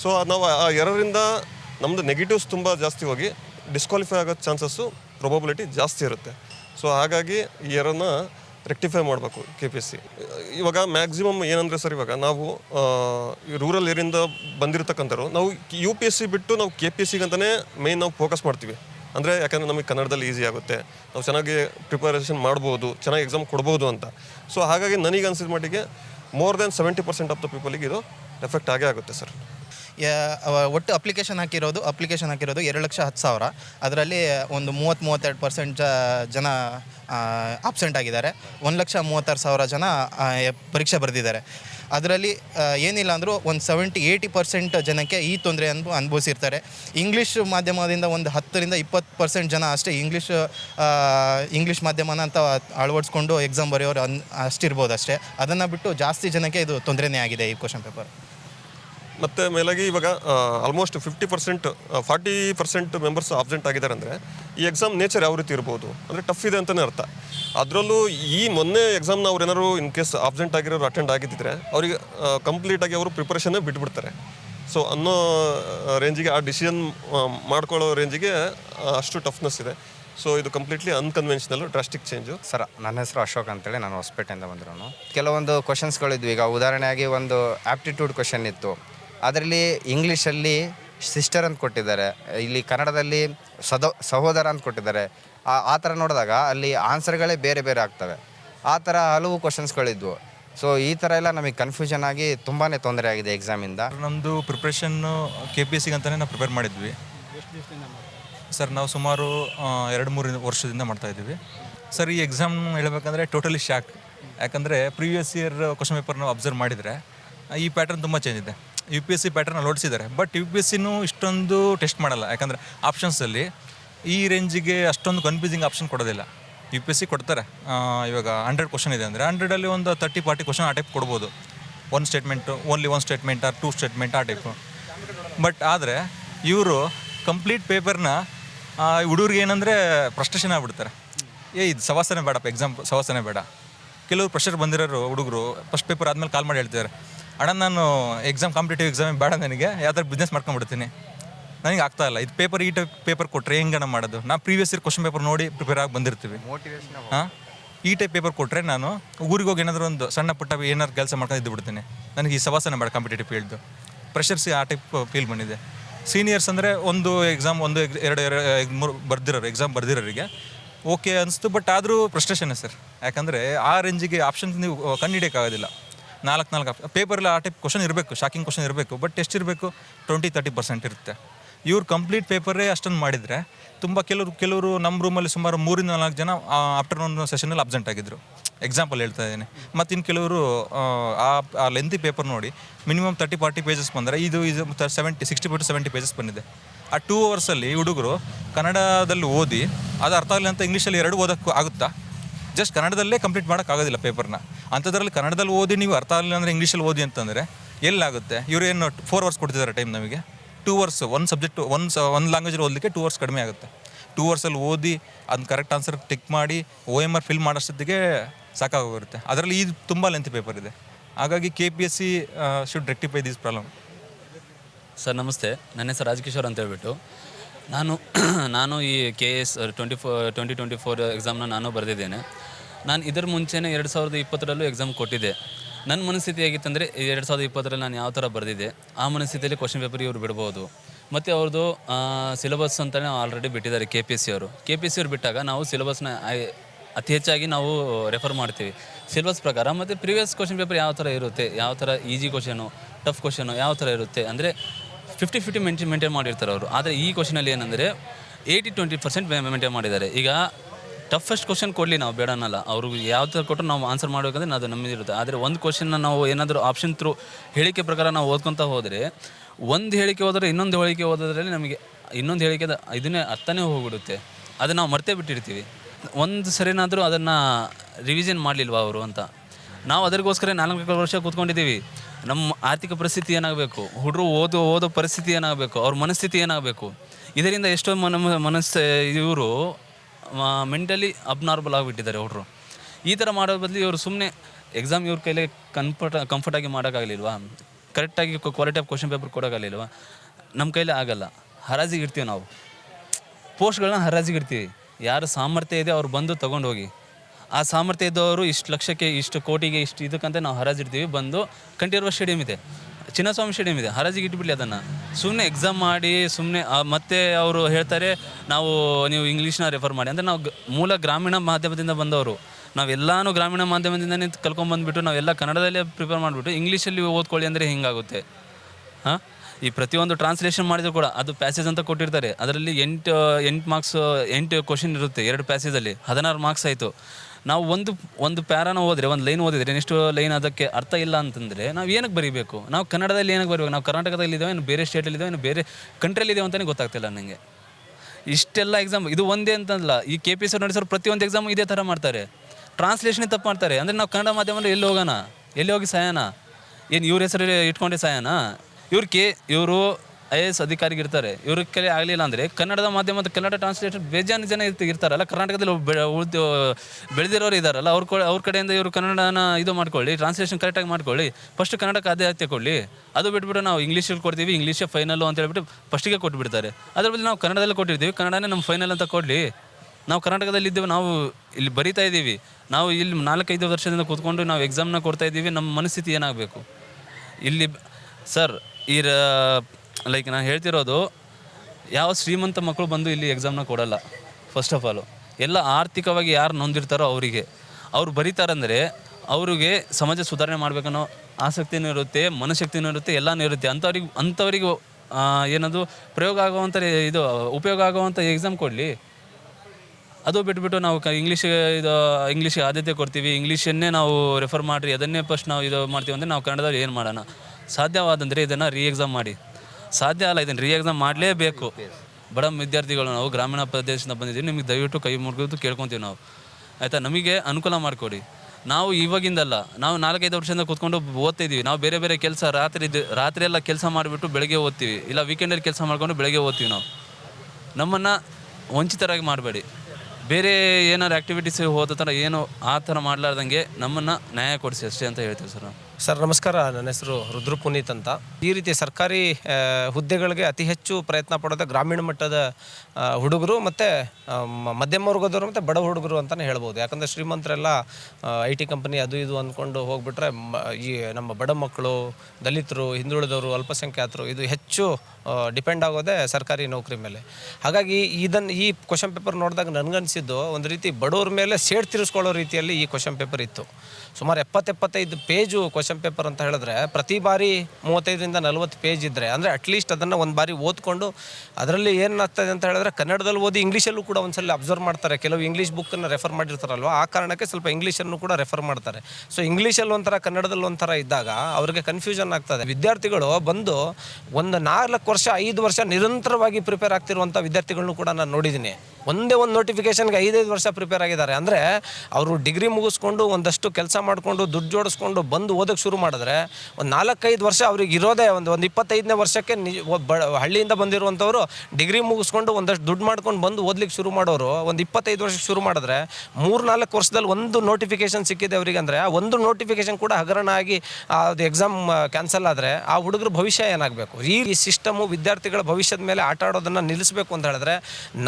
ಸೊ ನಾವು ಆ ಎರರಿಂದ ನಮ್ಮದು ನೆಗೆಟಿವ್ಸ್ ತುಂಬ ಜಾಸ್ತಿ ಹೋಗಿ ಡಿಸ್ಕ್ವಾಲಿಫೈ ಆಗೋ ಚಾನ್ಸಸ್ಸು ಪ್ರೊಬಬಿಲಿಟಿ ಜಾಸ್ತಿ ಇರುತ್ತೆ. ಸೊ ಹಾಗಾಗಿ ಈ ಎರನ್ನ ರೆಕ್ಟಿಫೈ ಮಾಡಬೇಕು ಕೆ ಪಿ ಎಸ್ ಸಿ ಇವಾಗ ಮ್ಯಾಕ್ಸಿಮಮ್ ಏನಂದರೆ ಸರ್ ಇವಾಗ ನಾವು ರೂರಲ್ ಏರಿಯಿಂದ ಬಂದಿರತಕ್ಕಂಥವ್ರು, ನಾವು ಯು ಪಿ ಎಸ್ ಸಿ ಬಿಟ್ಟು ನಾವು ಕೆ ಪಿ ಎಸ್ ಸಿಗಂತಲೇ ಮೇಯ್ನ್ ನಾವು ಫೋಕಸ್ ಮಾಡ್ತೀವಿ. ಅಂದರೆ ಯಾಕಂದರೆ ನಮಗೆ ಕನ್ನಡದಲ್ಲಿ ಈಸಿ ಆಗುತ್ತೆ. ನಾವು ಚೆನ್ನಾಗಿ ಪ್ರಿಪರೇಷನ್ ಮಾಡ್ಬೋದು, ಚೆನ್ನಾಗಿ ಎಕ್ಸಾಮ್ ಕೊಡ್ಬೋದು ಅಂತ. ಸೊ ಹಾಗಾಗಿ ನನಗೆ ಅನ್ಸಿದ ಮಟ್ಟಿಗೆ more than seventy percent of the ಪೀಪಲಿಗೆ ಇದು ಎಫೆಕ್ಟ್ ಆಗೇ ಆಗುತ್ತೆ ಸರ್ ಒಟ್ಟು ಅಪ್ಲಿಕೇಶನ್ ಹಾಕಿರೋದು ಅಪ್ಲಿಕೇಶನ್ ಹಾಕಿರೋದು ಎರಡು ಲಕ್ಷ ಹತ್ತು ಸಾವಿರ. ಅದರಲ್ಲಿ ಒಂದು ಮೂವತ್ತು ಮೂವತ್ತೆರಡು ಪರ್ಸೆಂಟ್ ಜನ ಆಬ್ಸೆಂಟ್ ಆಗಿದ್ದಾರೆ. ಒಂದು ಲಕ್ಷ ಮೂವತ್ತಾರು ಸಾವಿರ ಜನ ಪರೀಕ್ಷೆ ಬರೆದಿದ್ದಾರೆ. ಅದರಲ್ಲಿ ಏನಿಲ್ಲ ಅಂದರೂ ಒಂದು ಸೆವೆಂಟಿ ಏಯ್ಟಿ ಪರ್ಸೆಂಟ್ ಜನಕ್ಕೆ ಈ ತೊಂದರೆ ಅನ್ಭವ ಅನುಭವಿಸಿರ್ತಾರೆ. ಇಂಗ್ಲೀಷ್ ಮಾಧ್ಯಮದಿಂದ ಒಂದು ಹತ್ತರಿಂದ ಇಪ್ಪತ್ತು ಪರ್ಸೆಂಟ್ ಜನ ಅಷ್ಟೇ ಇಂಗ್ಲೀಷ್ ಇಂಗ್ಲೀಷ್ ಮಾಧ್ಯಮನ ಅಂತ ಅಳವಡಿಸ್ಕೊಂಡು ಎಕ್ಸಾಮ್ ಬರೆಯೋರು ಅನ್, ಅಷ್ಟಿರ್ಬೋದು ಅಷ್ಟೇ. ಅದನ್ನು ಬಿಟ್ಟು ಜಾಸ್ತಿ ಜನಕ್ಕೆ ಇದು ತೊಂದರೆನೇ ಆಗಿದೆ ಈ ಕ್ವಶನ್ ಪೇಪರ್ ಮತ್ತು ಮೇಲಾಗಿ ಇವಾಗ almost fifty percent forty percent members absent ಆಗಿದ್ದಾರೆ ಅಂದರೆ, ಈ ಎಕ್ಸಾಮ್ ನೇಚರ್ ಯಾವ ರೀತಿ ಇರ್ಬೋದು? ಅಂದರೆ ಟಫ್ ಇದೆ ಅಂತಲೇ ಅರ್ಥ. ಅದರಲ್ಲೂ ಈ ಮೊನ್ನೆ ಎಕ್ಸಾಮ್ನ ಅವ್ರು ಏನಾದ್ರು ಇನ್ ಕೇಸ್ ಆಬ್ಸೆಂಟ್ ಆಗಿರೋರು ಅಟೆಂಡ್ ಆಗಿದ್ದಿದ್ರೆ, ಅವರಿಗೆ ಕಂಪ್ಲೀಟಾಗಿ ಅವರು ಪ್ರಿಪರೇಷನ್ನೇ ಬಿಟ್ಬಿಡ್ತಾರೆ. ಸೊ ಅನ್ನೋ ರೇಂಜಿಗೆ ಆ ಡಿಸಿಷನ್ ಮಾಡ್ಕೊಳ್ಳೋ ರೇಂಜಿಗೆ ಅಷ್ಟು ಟಫ್ನೆಸ್ ಇದೆ. ಸೊ ಇದು completely unconventional drastic change sir, ನನ್ನ ಹೆಸರು ಅಶೋಕ್ ಅಂತೇಳಿ, ನಾನು ಹೊಸಪೇಟೆಯಿಂದ ಬಂದಿರೋನು. ಕೆಲವೊಂದು ಕ್ವಶನ್ಸ್ಗಳಿದ್ವು ಈಗ ಉದಾಹರಣೆಯಾಗಿ ಒಂದು ಆಪ್ಟಿಟ್ಯೂಡ್ ಕ್ವಶನ್ ಇತ್ತು. ಅದರಲ್ಲಿ ಇಂಗ್ಲೀಷಲ್ಲಿ ಸಿಸ್ಟರ್ ಅಂತ ಕೊಟ್ಟಿದ್ದಾರೆ. ಇಲ್ಲಿ ಕನ್ನಡದಲ್ಲಿ ಸದೋ, ಸಹೋದರ ಅಂತ ಕೊಟ್ಟಿದ್ದಾರೆ. ಆ ಥರ ನೋಡಿದಾಗ ಅಲ್ಲಿ ಆನ್ಸರ್ಗಳೇ ಬೇರೆ ಬೇರೆ ಆಗ್ತವೆ. ಆ ಥರ ಹಲವು ಕ್ವಶನ್ಸ್ಗಳಿದ್ವು. ಸೊ, ಈ ಥರ ಎಲ್ಲ ನಮಗೆ ಕನ್ಫ್ಯೂಷನ್ ಆಗಿ ತುಂಬಾ ತೊಂದರೆ ಆಗಿದೆ ಎಕ್ಸಾಮಿಂದ. ನಮ್ಮದು ಪ್ರಿಪ್ರೇಷನ್ನು ಕೆ ಪಿ ಎಸ್ ಸಿಗೆ ಅಂತಲೇ ನಾವು ಪ್ರಿಪೇರ್ ಮಾಡಿದ್ವಿ. ಸರ್, ನಾವು ಸುಮಾರು ಎರಡು ಮೂರು ವರ್ಷದಿಂದ ಮಾಡ್ತಾ ಇದ್ದೀವಿ. ಸರ್, ಈ ಎಕ್ಸಾಮ್ ಹೇಳಬೇಕಂದ್ರೆ ಟೋಟಲಿ ಶಾಕ್. ಯಾಕಂದರೆ ಪ್ರೀವಿಯಸ್ ಇಯರ್ ಕ್ವಶನ್ ಪೇಪರ್ ನಾವು ಅಬ್ಸರ್ವ್ ಮಾಡಿದರೆ, ಈ ಪ್ಯಾಟರ್ನ್ ತುಂಬ ಚೇಂಜ್ ಇದೆ. U P S C pattern ಅಳವಡಿಸಿದ್ದಾರೆ ಬಟ್ ಯು ಪಿ ಎಸ್ ಸಿನೂ ಇಷ್ಟೊಂದು ಟೆಸ್ಟ್ ಮಾಡಲ್ಲ. ಯಾಕಂದರೆ ಆಪ್ಷನ್ಸಲ್ಲಿ ಈ ರೇಂಜಿಗೆ ಅಷ್ಟೊಂದು ಕನ್ಫ್ಯೂಸಿಂಗ್ ಆಪ್ಷನ್ ಕೊಡೋದಿಲ್ಲ. ಯು ಪಿ ಎಸ್ ಸಿ ಕೊಡ್ತಾರೆ. ಇವಾಗ ಹಂಡ್ರೆಡ್ ಕ್ವಶನ್ ಇದೆ ಅಂದರೆ ಹಂಡ್ರೆಡಲ್ಲಿ ಒಂದು ತರ್ಟಿ ಫಾರ್ಟಿ ಕ್ವಶನ್ ಆ ಟೈಪ್ ಕೊಡ್ಬೋದು. One statement only one statement or two statement ಆ ಟೈಪು ಬಟ್ ಆದರೆ ಇವರು ಕಂಪ್ಲೀಟ್ ಪೇಪರ್ನ ಹುಡುಗರಿಗೆ ಏನಂದರೆ ಪ್ರಸ್ಟೇಷನ್ ಆಗಿಬಿಡ್ತಾರೆ. ಏ, ಇದು ಸವಾಸನೆ ಬೇಡಪ್ಪ ಎಕ್ಸಾಮ್ ಸವಾಸನೆ ಬೇಡ. ಕೆಲವರು ಪ್ರೆಷರ್ ಬಂದಿರೋರು, ಹುಡುಗರು ಫಸ್ಟ್ ಪೇಪರ್ ಆದಮೇಲೆ ಕಾಲ್ ಮಾಡಿ ಹೇಳ್ತಿದ್ದಾರೆ. ಅಣ್ಣ ನಾನು ಎಕ್ಸಾಮ್ ಕಾಂಪಿಟೇಟಿವ್ ಎಕ್ಸಾಮ್ ಬೇಡ ನನಗೆ. ಯಾವ್ದಾದ್ರು ಬಿಸ್ನೆಸ್ ಮಾಡ್ಕೊಂಡ್ಬಿಡ್ತೀನಿ. ನನಗೆ ಆಗ್ತಾ ಇಲ್ಲ. ಇದು ಪೇಪರ್ ಈ ಟೈಪ್ ಪೇಪರ್ ಕೊಟ್ಟರೆ ಹೆಂಗಣ ಮಾಡೋದು? ನಾನು ಪ್ರೀವಿಯಸ್ ಇಯರ್ ಕ್ವಶನ್ ಪೇಪರ್ ನೋಡಿ ಪ್ರಿಪೇರ್ ಆಗಿ ಬಂದಿರ್ತೀವಿ. ಹಾಂ? ಈ ಟೈಪ್ ಪೇಪರ್ ಕೊಟ್ಟರೆ ನಾನು ಊರಿಗೆ ಹೋಗಿ ಏನಾದರೂ ಒಂದು ಸಣ್ಣ ಪುಟ್ಟ ಏನಾದ್ರು ಕೆಲಸ ಮಾಡ್ಕೊಂಡು ಇದ್ದು ಬಿಡ್ತೀನಿ. ನನಗೆ ಈ ಸವಾಸನೆ ಬೇಡ ಕಾಂಪಿಟೇಟಿವ್ ಫೀಲ್ಡು ಪ್ರೆಷರ್ಸ್ ಆ ಟೈಪ್ ಫೀಲ್ ಬಂದಿದೆ. ಸೀನಿಯರ್ಸ್ ಅಂದರೆ ಒಂದು ಎಕ್ಸಾಮ್ ಒಂದು ಎರಡು ಎರಡು ಮೂರು ಬರ್ದಿರೋರು ಎಕ್ಸಾಮ್ ಬರ್ದಿರೋರಿಗೆ ಓಕೆ ಅನಿಸ್ತು ಬಟ್ ಆದರೂ ಫ್ರಸ್ಟ್ರೇಷನ್ ಸರ್ ಯಾಕಂದರೆ ಆ ರೇಂಜಿಗೆ ಆಪ್ಷನ್ಸ್ ನೀವು ಕಂಡುಹಿಡಿಯೋಕ್ಕಾಗೋದಿಲ್ಲ ನಾಲ್ಕು ನಾಲ್ಕು ಪೇಪರಲ್ಲಿ ಆ ಟೈಪ್ ಕ್ವಶನ್ ಇರಬೇಕು ಶಾಕಿಂಗ್ ಕ್ವಶನ್ ಇರಬೇಕು ಬಟ್ ಎಷ್ಟಿರಬೇಕು ಟ್ವೆಂಟಿ ತರ್ಟಿ ಪರ್ಸೆಂಟ್ ಇರುತ್ತೆ. ಇವ್ರು ಕಂಪ್ಲೀಟ್ ಪೇಪರೇ ಅಷ್ಟೊಂದು ಮಾಡಿದರೆ ತುಂಬ ಕೆಲವರು ಕೆಲವರು ನಮ್ಮ ರೂಮಲ್ಲಿ ಸುಮಾರು ಮೂರಿಂದ ನಾಲ್ಕು ಜನ ಆಫ್ಟರ್ನೂನ್ ಸೆಷನಲ್ಲಿ ಅಬ್ಸೆಂಟ್ ಆಗಿದ್ದರು ಎಕ್ಸಾಂಪಲ್ ಹೇಳ್ತಾ ಇದ್ದೀನಿ. ಮತ್ತು ಇನ್ನು ಕೆಲವರು, ಆ ಆ ಲೆಂತಿ ಪೇಪರ್ ನೋಡಿ ಮಿನಿಮಮ್ ತರ್ಟಿ ಫಾರ್ಟಿ ಪೇಜಸ್ ಬಂದರೆ ಇದು ಇದು seventy sixty to seventy pages ಬಂದಿದೆ. ಆ ಟೂ ಅವರ್ಸಲ್ಲಿ ಹುಡುಗರು ಕನ್ನಡದಲ್ಲಿ ಓದಿ, ಅದು ಅರ್ಥ ಆಗಲಿಲ್ಲ ಅಂತ ಇಂಗ್ಲೀಷಲ್ಲಿ ಎರಡು ಓದೋಕ್ಕೂ ಆಗುತ್ತಾ? ಜಸ್ಟ್ ಕನ್ನಡದಲ್ಲೇ ಕಂಪ್ಲೀಟ್ ಮಾಡೋಕ್ಕಾಗೋದಿಲ್ಲ ಪೇಪರ್ನ ಅಂಥದ್ರಲ್ಲಿ ಕನ್ನಡದಲ್ಲಿ ಓದಿ ನೀವು ಅರ್ಥ ಆಗಲಿಲ್ಲ ಅಂದರೆ ಇಂಗ್ಲೀಷಲ್ಲಿ ಓದಿ ಅಂತಂದರೆ ಎಲ್ಲಾಗುತ್ತೆ? ಇವರು ಏನು ಫೋರ್ ಅವರ್ಸ್ ಕೊಡ್ತಿದ್ದಾರೆ ಟೈಮ್ ನಮಗೆ. ಟೂ ಅವರ್ಸ್ ಒಂದು ಸಬ್ಜೆಕ್ಟ್ ಒಂದು ಸ ಒಂದು ಲ್ಯಾಂಗ್ವೇಜಲ್ಲಿ ಓದಲಿಕ್ಕೆ ಟೂ ಅವರ್ಸ್ ಕಡಿಮೆ ಆಗುತ್ತೆ. ಟೂ ಅವರ್ಸಲ್ಲಿ ಓದಿ ಅದನ್ನ ಕರೆಕ್ಟ್ ಆನ್ಸರ್ ಟಿಕ್ ಮಾಡಿ ಓ ಎಂ ಆರ್ ಫಿಲ್ ಮಾಡೋಷ್ಟೊತ್ತಿಗೆ ಸಾಕಾಗೋಗಿರುತ್ತೆ ಅದರಲ್ಲಿ ಇದು ತುಂಬ ಲೆಂತ್ ಪೇಪರ್ ಇದೆ. ಹಾಗಾಗಿ K P S C should rectify this problem sir, ನಮಸ್ತೆ. ನನ್ನ ಹೆಸರು ರಾಜಕಿಶೋರ್ ಅಂತ ಹೇಳ್ಬಿಟ್ಟು. ನಾನು [clears throat] ನಾನು ಈ K S twenty four twenty twenty four ಎಕ್ಸಾಮ್ನ ನಾನು ಬರೆದಿದ್ದೇನೆ. ನಾನು ಇದರ ಮುಂಚೆನೇ ಎರಡು ಸಾವಿರದ ಇಪ್ಪತ್ತರಲ್ಲೂ ಎಕ್ಸಾಮ್ ಕೊಟ್ಟಿದ್ದೆ. ನನ್ನ ಮನಸ್ಥಿತಿ ಹೇಗಿತ್ತಂದರೆ ಎರಡು ಸಾವಿರದ ಇಪ್ಪತ್ತರಲ್ಲಿ ನಾನು ಯಾವ ಥರ ಬರೆದಿದ್ದೆ, ಆ ಮನಸ್ಥಿತಿಯಲ್ಲಿ ಕ್ವಶನ್ ಪೇಪರ್ ಇವರು ಬಿಡ್ಬೋದು. ಮತ್ತು ಅವ್ರದ್ದು ಸಿಲೆಬಸ್ ಅಂತಲೇ ಆಲ್ರೆಡಿ ಬಿಟ್ಟಿದ್ದಾರೆ ಕೆ ಪಿ ಎಸ್ ಸಿ ಅವರು. ಕೆ ಪಿ ಸಿ ಅವ್ರು ಬಿಟ್ಟಾಗ ನಾವು ಸಿಲೆಬಸ್ನ ಅತಿ ಹೆಚ್ಚಾಗಿ ನಾವು ರೆಫರ್ ಮಾಡ್ತೀವಿ. ಸಿಲೆಬಸ್ ಪ್ರಕಾರ ಮತ್ತು ಪ್ರಿವಿಯಸ್ ಕ್ವಶನ್ ಪೇಪರ್ ಯಾವ ಥರ ಇರುತ್ತೆ, ಯಾವ ಥರ ಈಜಿ ಕ್ವಶನು ಟಫ್ ಕ್ವಶನು ಯಾವ ಥರ ಇರುತ್ತೆ ಅಂದರೆ ಫಿಫ್ಟಿ ಫಿಫ್ಟಿ ಮೆಂಟೈನ್ ಮೇಂಟೈನ್ ಮಾಡಿರ್ತಾರೆ ಅವರು. ಆದರೆ ಈ ಕ್ವಶನಲ್ಲಿ ಏನಂದರೆ ಏಯ್ಟಿ ಟ್ವೆಂಟಿ ಪರ್ಸೆಂಟ್ ಮೇಂಟೈನ್ ಮಾಡಿದ್ದಾರೆ. ಈಗ ಟಫೆಸ್ಟ್ ಕ್ವಶನ್ ಕೊಡಲಿ ನಾವು ಬೇಡ ಅನ್ನಲ್ಲ ಅವ್ರಿಗೆ ಯಾವ ಥರ ಕೊಟ್ಟರು ನಾವು ಆನ್ಸರ್ ಮಾಡಬೇಕಂದ್ರೆ ಅದು ನಮ್ಮದಿರುತ್ತೆ ಆದರೆ ಒಂದು ಕ್ವಶನ್ನ ನಾವು ಏನಾದರೂ ಆಪ್ಷನ್ ಥ್ರೂ ಹೇಳಿಕೆ ಪ್ರಕಾರ ನಾವು ಓದ್ಕೊತಾ ಹೋದರೆ, ಒಂದು ಹೇಳಿಕೆ ಹೋದರೆ ಇನ್ನೊಂದು ಹೇಳಿಕೆ ಓದೋದ್ರಲ್ಲಿ ನಮಗೆ ಇನ್ನೊಂದು ಹೇಳಿಕೆ ಇದನ್ನೇ ಅರ್ಥನೇ ಹೋಗ್ಬಿಡುತ್ತೆ. ಅದು ನಾವು ಮರ್ತೇ ಬಿಟ್ಟಿರ್ತೀವಿ. ಒಂದು ಸರಿನಾದರೂ ಅದನ್ನು ರಿವಿಷನ್ ಮಾಡಲಿಲ್ವಾ ಅವರು ಅಂತ. ನಾವು ಅದಕ್ಕೋಸ್ಕರ ನಾಲ್ಕು ವರ್ಷ ಕೂತ್ಕೊಂಡಿದ್ದೀವಿ. ನಮ್ಮ ಆರ್ಥಿಕ ಪರಿಸ್ಥಿತಿ ಏನಾಗಬೇಕು? ಹುಡುಗರು ಓದೋ ಓದೋ ಪರಿಸ್ಥಿತಿ ಏನಾಗಬೇಕು? ಅವ್ರ ಮನಸ್ಥಿತಿ ಏನಾಗಬೇಕು? ಇದರಿಂದ ಎಷ್ಟೋ ಮನ, ಮನಸ್ಸು ಇವರು ಮೆಂಟಲಿ ಅಬ್ನಾರ್ಮಲ್ ಆಗಿಬಿಟ್ಟಿದ್ದಾರೆ ಹುಡುಗರು ಈ ಥರ ಮಾಡೋ ಬದಲು ಇವರು ಸುಮ್ಮನೆ ಎಕ್ಸಾಮ್ ಇವ್ರ ಕೈಲಿ ಕಂಫರ್ಟ್ ಕಂಫರ್ಟಾಗಿ ಮಾಡೋಕ್ಕಾಗಲಿಲ್ವಾ? ಕರೆಕ್ಟಾಗಿ ಕ್ವಾಲಿಟಿ ಆಫ್ ಕ್ವಶನ್ ಪೇಪರ್ ಕೊಡೋಕ್ಕಾಗಲಿಲ್ವಾ? ನಮ್ಮ ಕೈಲಿ ಆಗಲ್ಲ. ಹರಾಜಿಗೆ ಇರ್ತೀವಿ ನಾವು. ಪೋಸ್ಟ್ಗಳನ್ನ ಹರಾಜಿಗೆ ಇಡ್ತೀವಿ. ಯಾರು ಸಾಮರ್ಥ್ಯ ಇದೆ ಅವ್ರು ಬಂದು ತೊಗೊಂಡು ಹೋಗಿ ಆ ಸಾಮರ್ಥ್ಯ ಇದ್ದವರು ಇಷ್ಟು ಲಕ್ಷಕ್ಕೆ, ಇಷ್ಟು ಕೋಟಿಗೆ, ಇಷ್ಟು ಇದಕ್ಕಂತ ನಾವು ಹರಾಜಿಡ್ತೀವಿ ಬಂದು ಕಂಠೀರವ ಸ್ಟೇಡಿಯಂ ಇದೆ. ಚಿನ್ನಸ್ವಾಮಿ ಸ್ಟೇಡಿಯಂ ಇದೆ, ಹರಾಜಿಗೆ ಇಟ್ಬಿಡ್ಲಿ ಅದನ್ನು. ಸುಮ್ಮನೆ ಎಕ್ಸಾಮ್ ಮಾಡಿ ಸುಮ್ಮನೆ ಮತ್ತೆ ಅವರು ಹೇಳ್ತಾರೆ, ನಾವು, ನೀವು ಇಂಗ್ಲೀಷ್ನ ರೆಫರ್ ಮಾಡಿ. ಅಂದರೆ ನಾವು ಮೂಲ ಗ್ರಾಮೀಣ ಮಾಧ್ಯಮದಿಂದ ಬಂದವರು. ನಾವೆಲ್ಲಾನು ಗ್ರಾಮೀಣ ಮಾಧ್ಯಮದಿಂದನೇ ಕಲ್ಕೊಂಬಂದ್ಬಿಟ್ಟು ನಾವೆಲ್ಲ ಕನ್ನಡದಲ್ಲೇ ಪ್ರಿಪೇರ್ ಮಾಡಿಬಿಟ್ಟು ಇಂಗ್ಲೀಷಲ್ಲಿ ಓದ್ಕೊಳ್ಳಿ ಅಂದರೆ ಹಿಂಗಾಗುತ್ತೆ? ಹಾಂ? ಈ ಪ್ರತಿಯೊಂದು ಟ್ರಾನ್ಸ್ಲೇಷನ್ ಮಾಡಿದ್ರು ಕೂಡ, ಅದು ಪ್ಯಾಸೇಜ್ ಅಂತ ಕೊಟ್ಟಿರ್ತಾರೆ. ಅದರಲ್ಲಿ ಎಂಟು ಎಂಟು ಮಾರ್ಕ್ಸ್ ಎಂಟು ಕ್ವಶನ್ ಇರುತ್ತೆ, ಎರಡು ಪ್ಯಾಸೇಜಲ್ಲಿ ಹದಿನಾರು ಮಾರ್ಕ್ಸ್ ಆಯಿತು. ನಾವು ಒಂದು ಒಂದು ಪ್ಯಾರಾನ ಓದಿದ್ರೆ ಒಂದು ಲೈನ್ ಓದಿದ್ರೆ ನೆಕ್ಸ್ಟ್ ಲೈನ್ ಅದಕ್ಕೆ ಅರ್ಥ ಇಲ್ಲ ಅಂತಂದರೆ ನಾವು ಏನಕ್ಕೆ ಬರೀಬೇಕು? ನಾವು ಕನ್ನಡದಲ್ಲಿ ಏನಕ್ಕೆ ಬರೀಬೇಕು? ನಾವು ಕರ್ನಾಟಕದಲ್ಲಿ ಇದ್ದೇವೆ ಏನು ಬೇರೆ ಸ್ಟೇಟಲ್ಲಿ ಇದ್ದೇವೆ ಏನು ಬೇರೆ ಕಂಟ್ರಿಯಲ್ಲಿ ಇದೆ ಅಂತಲೇ ಗೊತ್ತಾಗ್ತಿಲ್ಲ ನನಗೆ ಇಷ್ಟೆಲ್ಲ ಎಕ್ಸಾಮ್ ಇದು ಒಂದೇ ಅಂತಲ್ಲ. ಈ ಕೆ ಪಿ ಎಸ್ ನಡೆಸೋರು ಪ್ರತಿಯೊಂದು ಎಕ್ಸಾಮ್ ಇದೇ ಥರ ಮಾಡ್ತಾರೆ. ಟ್ರಾನ್ಸ್ಲೇಷನ್ ತಪ್ಪು ಮಾಡ್ತಾರೆ. ಅಂದರೆ ನಾವು ಕನ್ನಡ ಮಾಧ್ಯಮದಲ್ಲಿ ಎಲ್ಲಿ ಹೋಗೋಣ? ಎಲ್ಲಿ ಹೋಗಿ ಸಾಯೋಣ? ಏನು ಇವ್ರ ಹೆಸರು ಇಟ್ಕೊಂಡೆ ಸಾಯೋಣ? ಇವ್ರ ಕೆ, ಇವರು ಐ ಎ ಎಸ್ ಅಧಿಕಾರಿಗಿರ್ತಾರೆ. ಇವ್ರ ಕೆಲ ಆಗಲಿಲ್ಲ ಅಂದರೆ ಕನ್ನಡದ ಮಾಧ್ಯಮದ ಕನ್ನಡ ಟ್ರಾನ್ಸ್ಲೇಟರ್ ಬೇಜಾನು ಜನ ಇರ್ತ ಇರ್ತಾರಲ್ಲ, ಕರ್ನಾಟಕದಲ್ಲಿ ಉಳ್ದು ಬೆಳೆದಿರೋರು ಇದ್ದಾರಲ್ಲ ಅವ್ರ ಅವ್ರ ಕಡೆಯಿಂದ ಇವರು ಕನ್ನಡನ ಇದು ಮಾಡ್ಕೊಳ್ಳಿ ಟ್ರಾನ್ಸ್ಲೇಷನ್ ಕರೆಕ್ಟಾಗಿ ಮಾಡ್ಕೊಳ್ಳಿ ಫಸ್ಟ್ ಕನ್ನಡಕ್ಕೆ ಆದ್ಯತೆ ಕೊಡಲಿ. ಅದು ಬಿಟ್ಬಿಟ್ಟು ನಾವು ಇಂಗ್ಲೀಷಲ್ಲಿ ಕೊಡ್ತೀವಿ ಇಂಗ್ಲೀಷೇ ಫೈನಲ್ಲು ಅಂತ ಹೇಳ್ಬಿಟ್ಟು ಫಸ್ಟಿಗೆ ಕೊಟ್ಬಿಡ್ತಾರೆ. ಅದ್ರ ಬದಲು ನಾವು ಕನ್ನಡದಲ್ಲಿ ಕೊಟ್ಟಿರ್ತೀವಿ, ಕನ್ನಡನೇ ನಮ್ಮ ಫೈನಲ್ ಅಂತ ಕೊಡಲಿ. ನಾವು ಕರ್ನಾಟಕದಲ್ಲಿ ಇದ್ದೇವೆ, ನಾವು ಇಲ್ಲಿ ಬರಿತಾ ಇದ್ದೀವಿ. ನಾವು ಇಲ್ಲಿ ನಾಲ್ಕೈದು ವರ್ಷದಿಂದ ಕೂತ್ಕೊಂಡು ನಾವು ಎಕ್ಸಾಮ್ನ ಕೊಡ್ತಾ ಇದ್ದೀವಿ, ನಮ್ಮ ಮನಸ್ಥಿತಿ ಏನಾಗಬೇಕು? ಇಲ್ಲಿ ಸರ್, ಈ ಲೈಕ್ ನಾನು ಹೇಳ್ತಿರೋದು, ಯಾವ ಶ್ರೀಮಂತ ಮಕ್ಕಳು ಬಂದು ಇಲ್ಲಿ ಎಕ್ಸಾಮ್ನ ಕೊಡಲ್ಲ ಫಸ್ಟ್ ಆಫ್ ಆಲ್ ಎಲ್ಲ ಆರ್ಥಿಕವಾಗಿ ಯಾರು ನೊಂದಿರ್ತಾರೋ ಅವರಿಗೆ. ಅವ್ರು ಬರೀತಾರಂದರೆ ಅವರಿಗೆ ಸಮಾಜ ಸುಧಾರಣೆ ಮಾಡಬೇಕನ್ನೋ ಆಸಕ್ತಿನೂ ಇರುತ್ತೆ, ಮನಶಕ್ತಿನೂ ಇರುತ್ತೆ, ಎಲ್ಲನೂ ಇರುತ್ತೆ. ಅಂಥವ್ರಿಗೆ ಅಂಥವ್ರಿಗೆ ಏನದು, ಪ್ರಯೋಗ ಆಗುವಂಥ ಇದು, ಉಪಯೋಗ ಆಗುವಂಥ ಎಕ್ಸಾಮ್ ಕೊಡಲಿ. ಅದು ಬಿಟ್ಬಿಟ್ಟು ನಾವು ಕ ಇಂಗ್ಲೀಷ್ ಇದು ಇಂಗ್ಲೀಷಿಗೆ ಆದ್ಯತೆ ಕೊಡ್ತೀವಿ. ಇಂಗ್ಲೀಷನ್ನೇ ನಾವು ರೆಫರ್ ಮಾಡಿರಿ, ಅದನ್ನೇ ಫಸ್ಟ್ ನಾವು ಇದು ಮಾಡ್ತೀವಿ ಅಂದರೆ ನಾವು ಕನ್ನಡದಲ್ಲಿ ಏನು ಮಾಡೋಣ? ಸಾಧ್ಯವಾದಂದರೆ ಇದನ್ನು ರೀ ಎಕ್ಸಾಮ್ ಮಾಡಿ. ಸಾಧ್ಯ ಅಲ್ಲ, ಇದನ್ನು ರೀ ಎಕ್ಸಾಮ್ ಮಾಡಲೇಬೇಕು. ಬಡ ವಿದ್ಯಾರ್ಥಿಗಳು ನಾವು ಗ್ರಾಮೀಣ ಪ್ರದೇಶದಿಂದ ಬಂದಿದ್ದೀವಿ, ನಿಮಗೆ ದಯವಿಟ್ಟು ಕೈ ಮುಗಿದು ಕೇಳ್ಕೊತೀವಿ ನಾವು. ಆಯಿತಾ? ನಮಗೆ ಅನುಕೂಲ ಮಾಡಿಕೊಡಿ. ನಾವು ಇವಾಗಿಂದಲ್ಲ, ನಾವು ನಾಲ್ಕೈದು ವರ್ಷದಿಂದ ಕೂತ್ಕೊಂಡು ಓದ್ತಾ ಇದ್ದೀವಿ ನಾವು ಬೇರೆ ಬೇರೆ ಕೆಲಸ ರಾತ್ರಿ ರಾತ್ರಿ ಎಲ್ಲ ಕೆಲಸ ಮಾಡಿಬಿಟ್ಟು ಬೆಳಗ್ಗೆ ಓದ್ತೀವಿ. ಇಲ್ಲ ವೀಕೆಂಡಲ್ಲಿ ಕೆಲಸ ಮಾಡಿಕೊಂಡು ಬೆಳಗ್ಗೆ ಓದ್ತೀವಿ ನಾವು. ನಮ್ಮನ್ನು ವಂಚಿತರಾಗಿ ಮಾಡಬೇಡಿ. ಬೇರೆ ಏನಾದ್ರು ಆ್ಯಕ್ಟಿವಿಟೀಸ್ ಹೋದ ಥರ ಏನು ಆ ಥರ ಮಾಡಲಾರ್ದಂಗೆ ನಮ್ಮನ್ನು ನ್ಯಾಯ ಕೊಡಿಸಿ ಅಷ್ಟೇ ಅಂತ ಹೇಳ್ತೀವಿ ಸರ್ ಸರ್, ನಮಸ್ಕಾರ. ನನ್ನ ಹೆಸರು ರುದ್ರ ಪುನೀತ್ ಅಂತ. ಈ ರೀತಿ ಸರ್ಕಾರಿ ಹುದ್ದೆಗಳಿಗೆ ಅತಿ ಹೆಚ್ಚು ಪ್ರಯತ್ನ ಪಡೋದು ಗ್ರಾಮೀಣ ಮಟ್ಟದ ಹುಡುಗರು ಮತ್ತು ಮಧ್ಯಮ ವರ್ಗದವರು ಮತ್ತು ಬಡ ಹುಡುಗರು ಅಂತಲೇ ಹೇಳ್ಬೋದು. ಯಾಕಂದರೆ ಶ್ರೀಮಂತರೆಲ್ಲ ಐ ಟಿ ಕಂಪನಿ ಅದು ಇದು ಅಂದ್ಕೊಂಡು ಹೋಗ್ಬಿಟ್ರೆ ಈ ನಮ್ಮ ಬಡ ಮಕ್ಕಳು, ದಲಿತರು, ಹಿಂದುಳಿದವರು, ಅಲ್ಪಸಂಖ್ಯಾತರು ಇದು ಹೆಚ್ಚು ಡಿಪೆಂಡ್ ಆಗೋದೇ ಸರ್ಕಾರಿ ನೌಕರಿ ಮೇಲೆ. ಹಾಗಾಗಿ ಇದನ್ನು ಈ ಕ್ವಶನ್ ಪೇಪರ್ ನೋಡಿದಾಗ ನನಗನ್ಸಿದ್ದು ಒಂದು ರೀತಿ ಬಡವ್ರ ಮೇಲೆ ಸೇಡ್ ತಿರ್ಸ್ಕೊಳ್ಳೋ ರೀತಿಯಲ್ಲಿ ಈ ಕ್ವಶನ್ ಪೇಪರ್ ಇತ್ತು. ಸುಮಾರು ಎಪ್ಪತ್ತೆಪ್ಪತ್ತೈದು ಪೇಜು ಕ್ವಶನ್ ಪೇಪರ್ ಅಂತ ಹೇಳಿದ್ರೆ, ಪ್ರತಿ ಬಾರಿ ಮೂವತ್ತೈದರಿಂದ ನಲವತ್ತು ಪೇಜ್ ಇದ್ದರೆ ಅಂದರೆ ಅಟ್ಲೀಸ್ಟ್ ಅದನ್ನು ಒಂದು ಬಾರಿ ಓದ್ಕೊಂಡು ಅದರಲ್ಲಿ ಏನಾಗ್ತದೆ ಅಂತ ಹೇಳಿದ್ರೆ, ಕನ್ನಡದಲ್ಲಿ ಓದಿ ಇಂಗ್ಲೀಷಲ್ಲೂ ಕೂಡ ಒಂದ್ಸಲ ಅಬ್ಸರ್ವ್ ಮಾಡ್ತಾರೆ. ಕೆಲವು ಇಂಗ್ಲೀಷ್ ಬುಕ್ಕನ್ನು ರೆಫರ್ ಮಾಡಿರ್ತಾರಲ್ವ, ಆ ಕಾರಣಕ್ಕೆ ಸ್ವಲ್ಪ ಇಂಗ್ಲೀಷನ್ನು ಕೂಡ ರೆಫರ್ ಮಾಡ್ತಾರೆ. ಸೊ ಇಂಗ್ಲೀಷಲ್ಲಿ ಒಂಥರ, ಕನ್ನಡದಲ್ಲಿ ಒಂಥರ ಇದ್ದಾಗ ಅವ್ರಿಗೆ ಕನ್ಫ್ಯೂಷನ್ ಆಗ್ತದೆ. ವಿದ್ಯಾರ್ಥಿಗಳು ಬಂದು ಒಂದು ನಾಲ್ಕು ವರ್ಷ, ಐದು ವರ್ಷ ನಿರಂತರವಾಗಿ ಪ್ರಿಪೇರ್ ಆಗ್ತಿರುವಂಥ ವಿದ್ಯಾರ್ಥಿಗಳನ್ನು ಕೂಡ ನಾನು ನೋಡಿದ್ದೀನಿ ಒಂದೇ ಒಂದು ನೋಟಿಫಿಕೇಶನ್ಗೆ ಐದೈದು ವರ್ಷ ಪ್ರಿಪೇರ್ ಆಗಿದ್ದಾರೆ. ಅಂದರೆ, ಅವರು ಡಿಗ್ರಿ ಮುಗಿಸ್ಕೊಂಡು ಒಂದಷ್ಟು ಕೆಲಸ ಮಾಡಿಕೊಂಡು ದುಡ್ಡು ಜೋಡಿಸ್ಕೊಂಡು ಬಂದು ಓದಕ್ಕೆ ಶುರು ಮಾಡಿದ್ರೆ ಒಂದು ನಾಲ್ಕೈದು ವರ್ಷ ಅವ್ರಿಗೆ ಇರೋದೇ ಒಂದು ಒಂದು ಇಪ್ಪತ್ತೈದನೇ ವರ್ಷಕ್ಕೆ ನಿಜ ಬ ಹಳ್ಳಿಯಿಂದ ಬಂದಿರುವಂಥವ್ರು ಡಿಗ್ರಿ ಮುಗಿಸ್ಕೊಂಡು ಒಂದಷ್ಟು ದುಡ್ಡು ಮಾಡ್ಕೊಂಡು ಬಂದು ಓದ್ಲಿಕ್ಕೆ ಶುರು ಮಾಡೋರು, ಒಂದು ಇಪ್ಪತ್ತೈದು ವರ್ಷಕ್ಕೆ ಶುರು ಮಾಡಿದ್ರೆ ಮೂರು ನಾಲ್ಕು ವರ್ಷದಲ್ಲಿ ಒಂದು ನೋಟಿಫಿಕೇಶನ್ ಸಿಕ್ಕಿದೆ ಅವರಿಗೆ ಅಂದರೆ ಒಂದು ನೋಟಿಫಿಕೇಶನ್ ಕೂಡ ಹಗರಣ ಆಗಿ ಅದು ಎಕ್ಸಾಮ್ ಕ್ಯಾನ್ಸಲ್ ಆದರೆ ಆ ಹುಡುಗರ ಭವಿಷ್ಯ ಏನಾಗಬೇಕು? ಈ ಸಿಸ್ಟಮು ವಿದ್ಯಾರ್ಥಿಗಳ ಭವಿಷ್ಯದ ಮೇಲೆ ಆಟ ಆಡೋದನ್ನು ನಿಲ್ಲಿಸಬೇಕು ಅಂತ ಹೇಳಿದ್ರೆ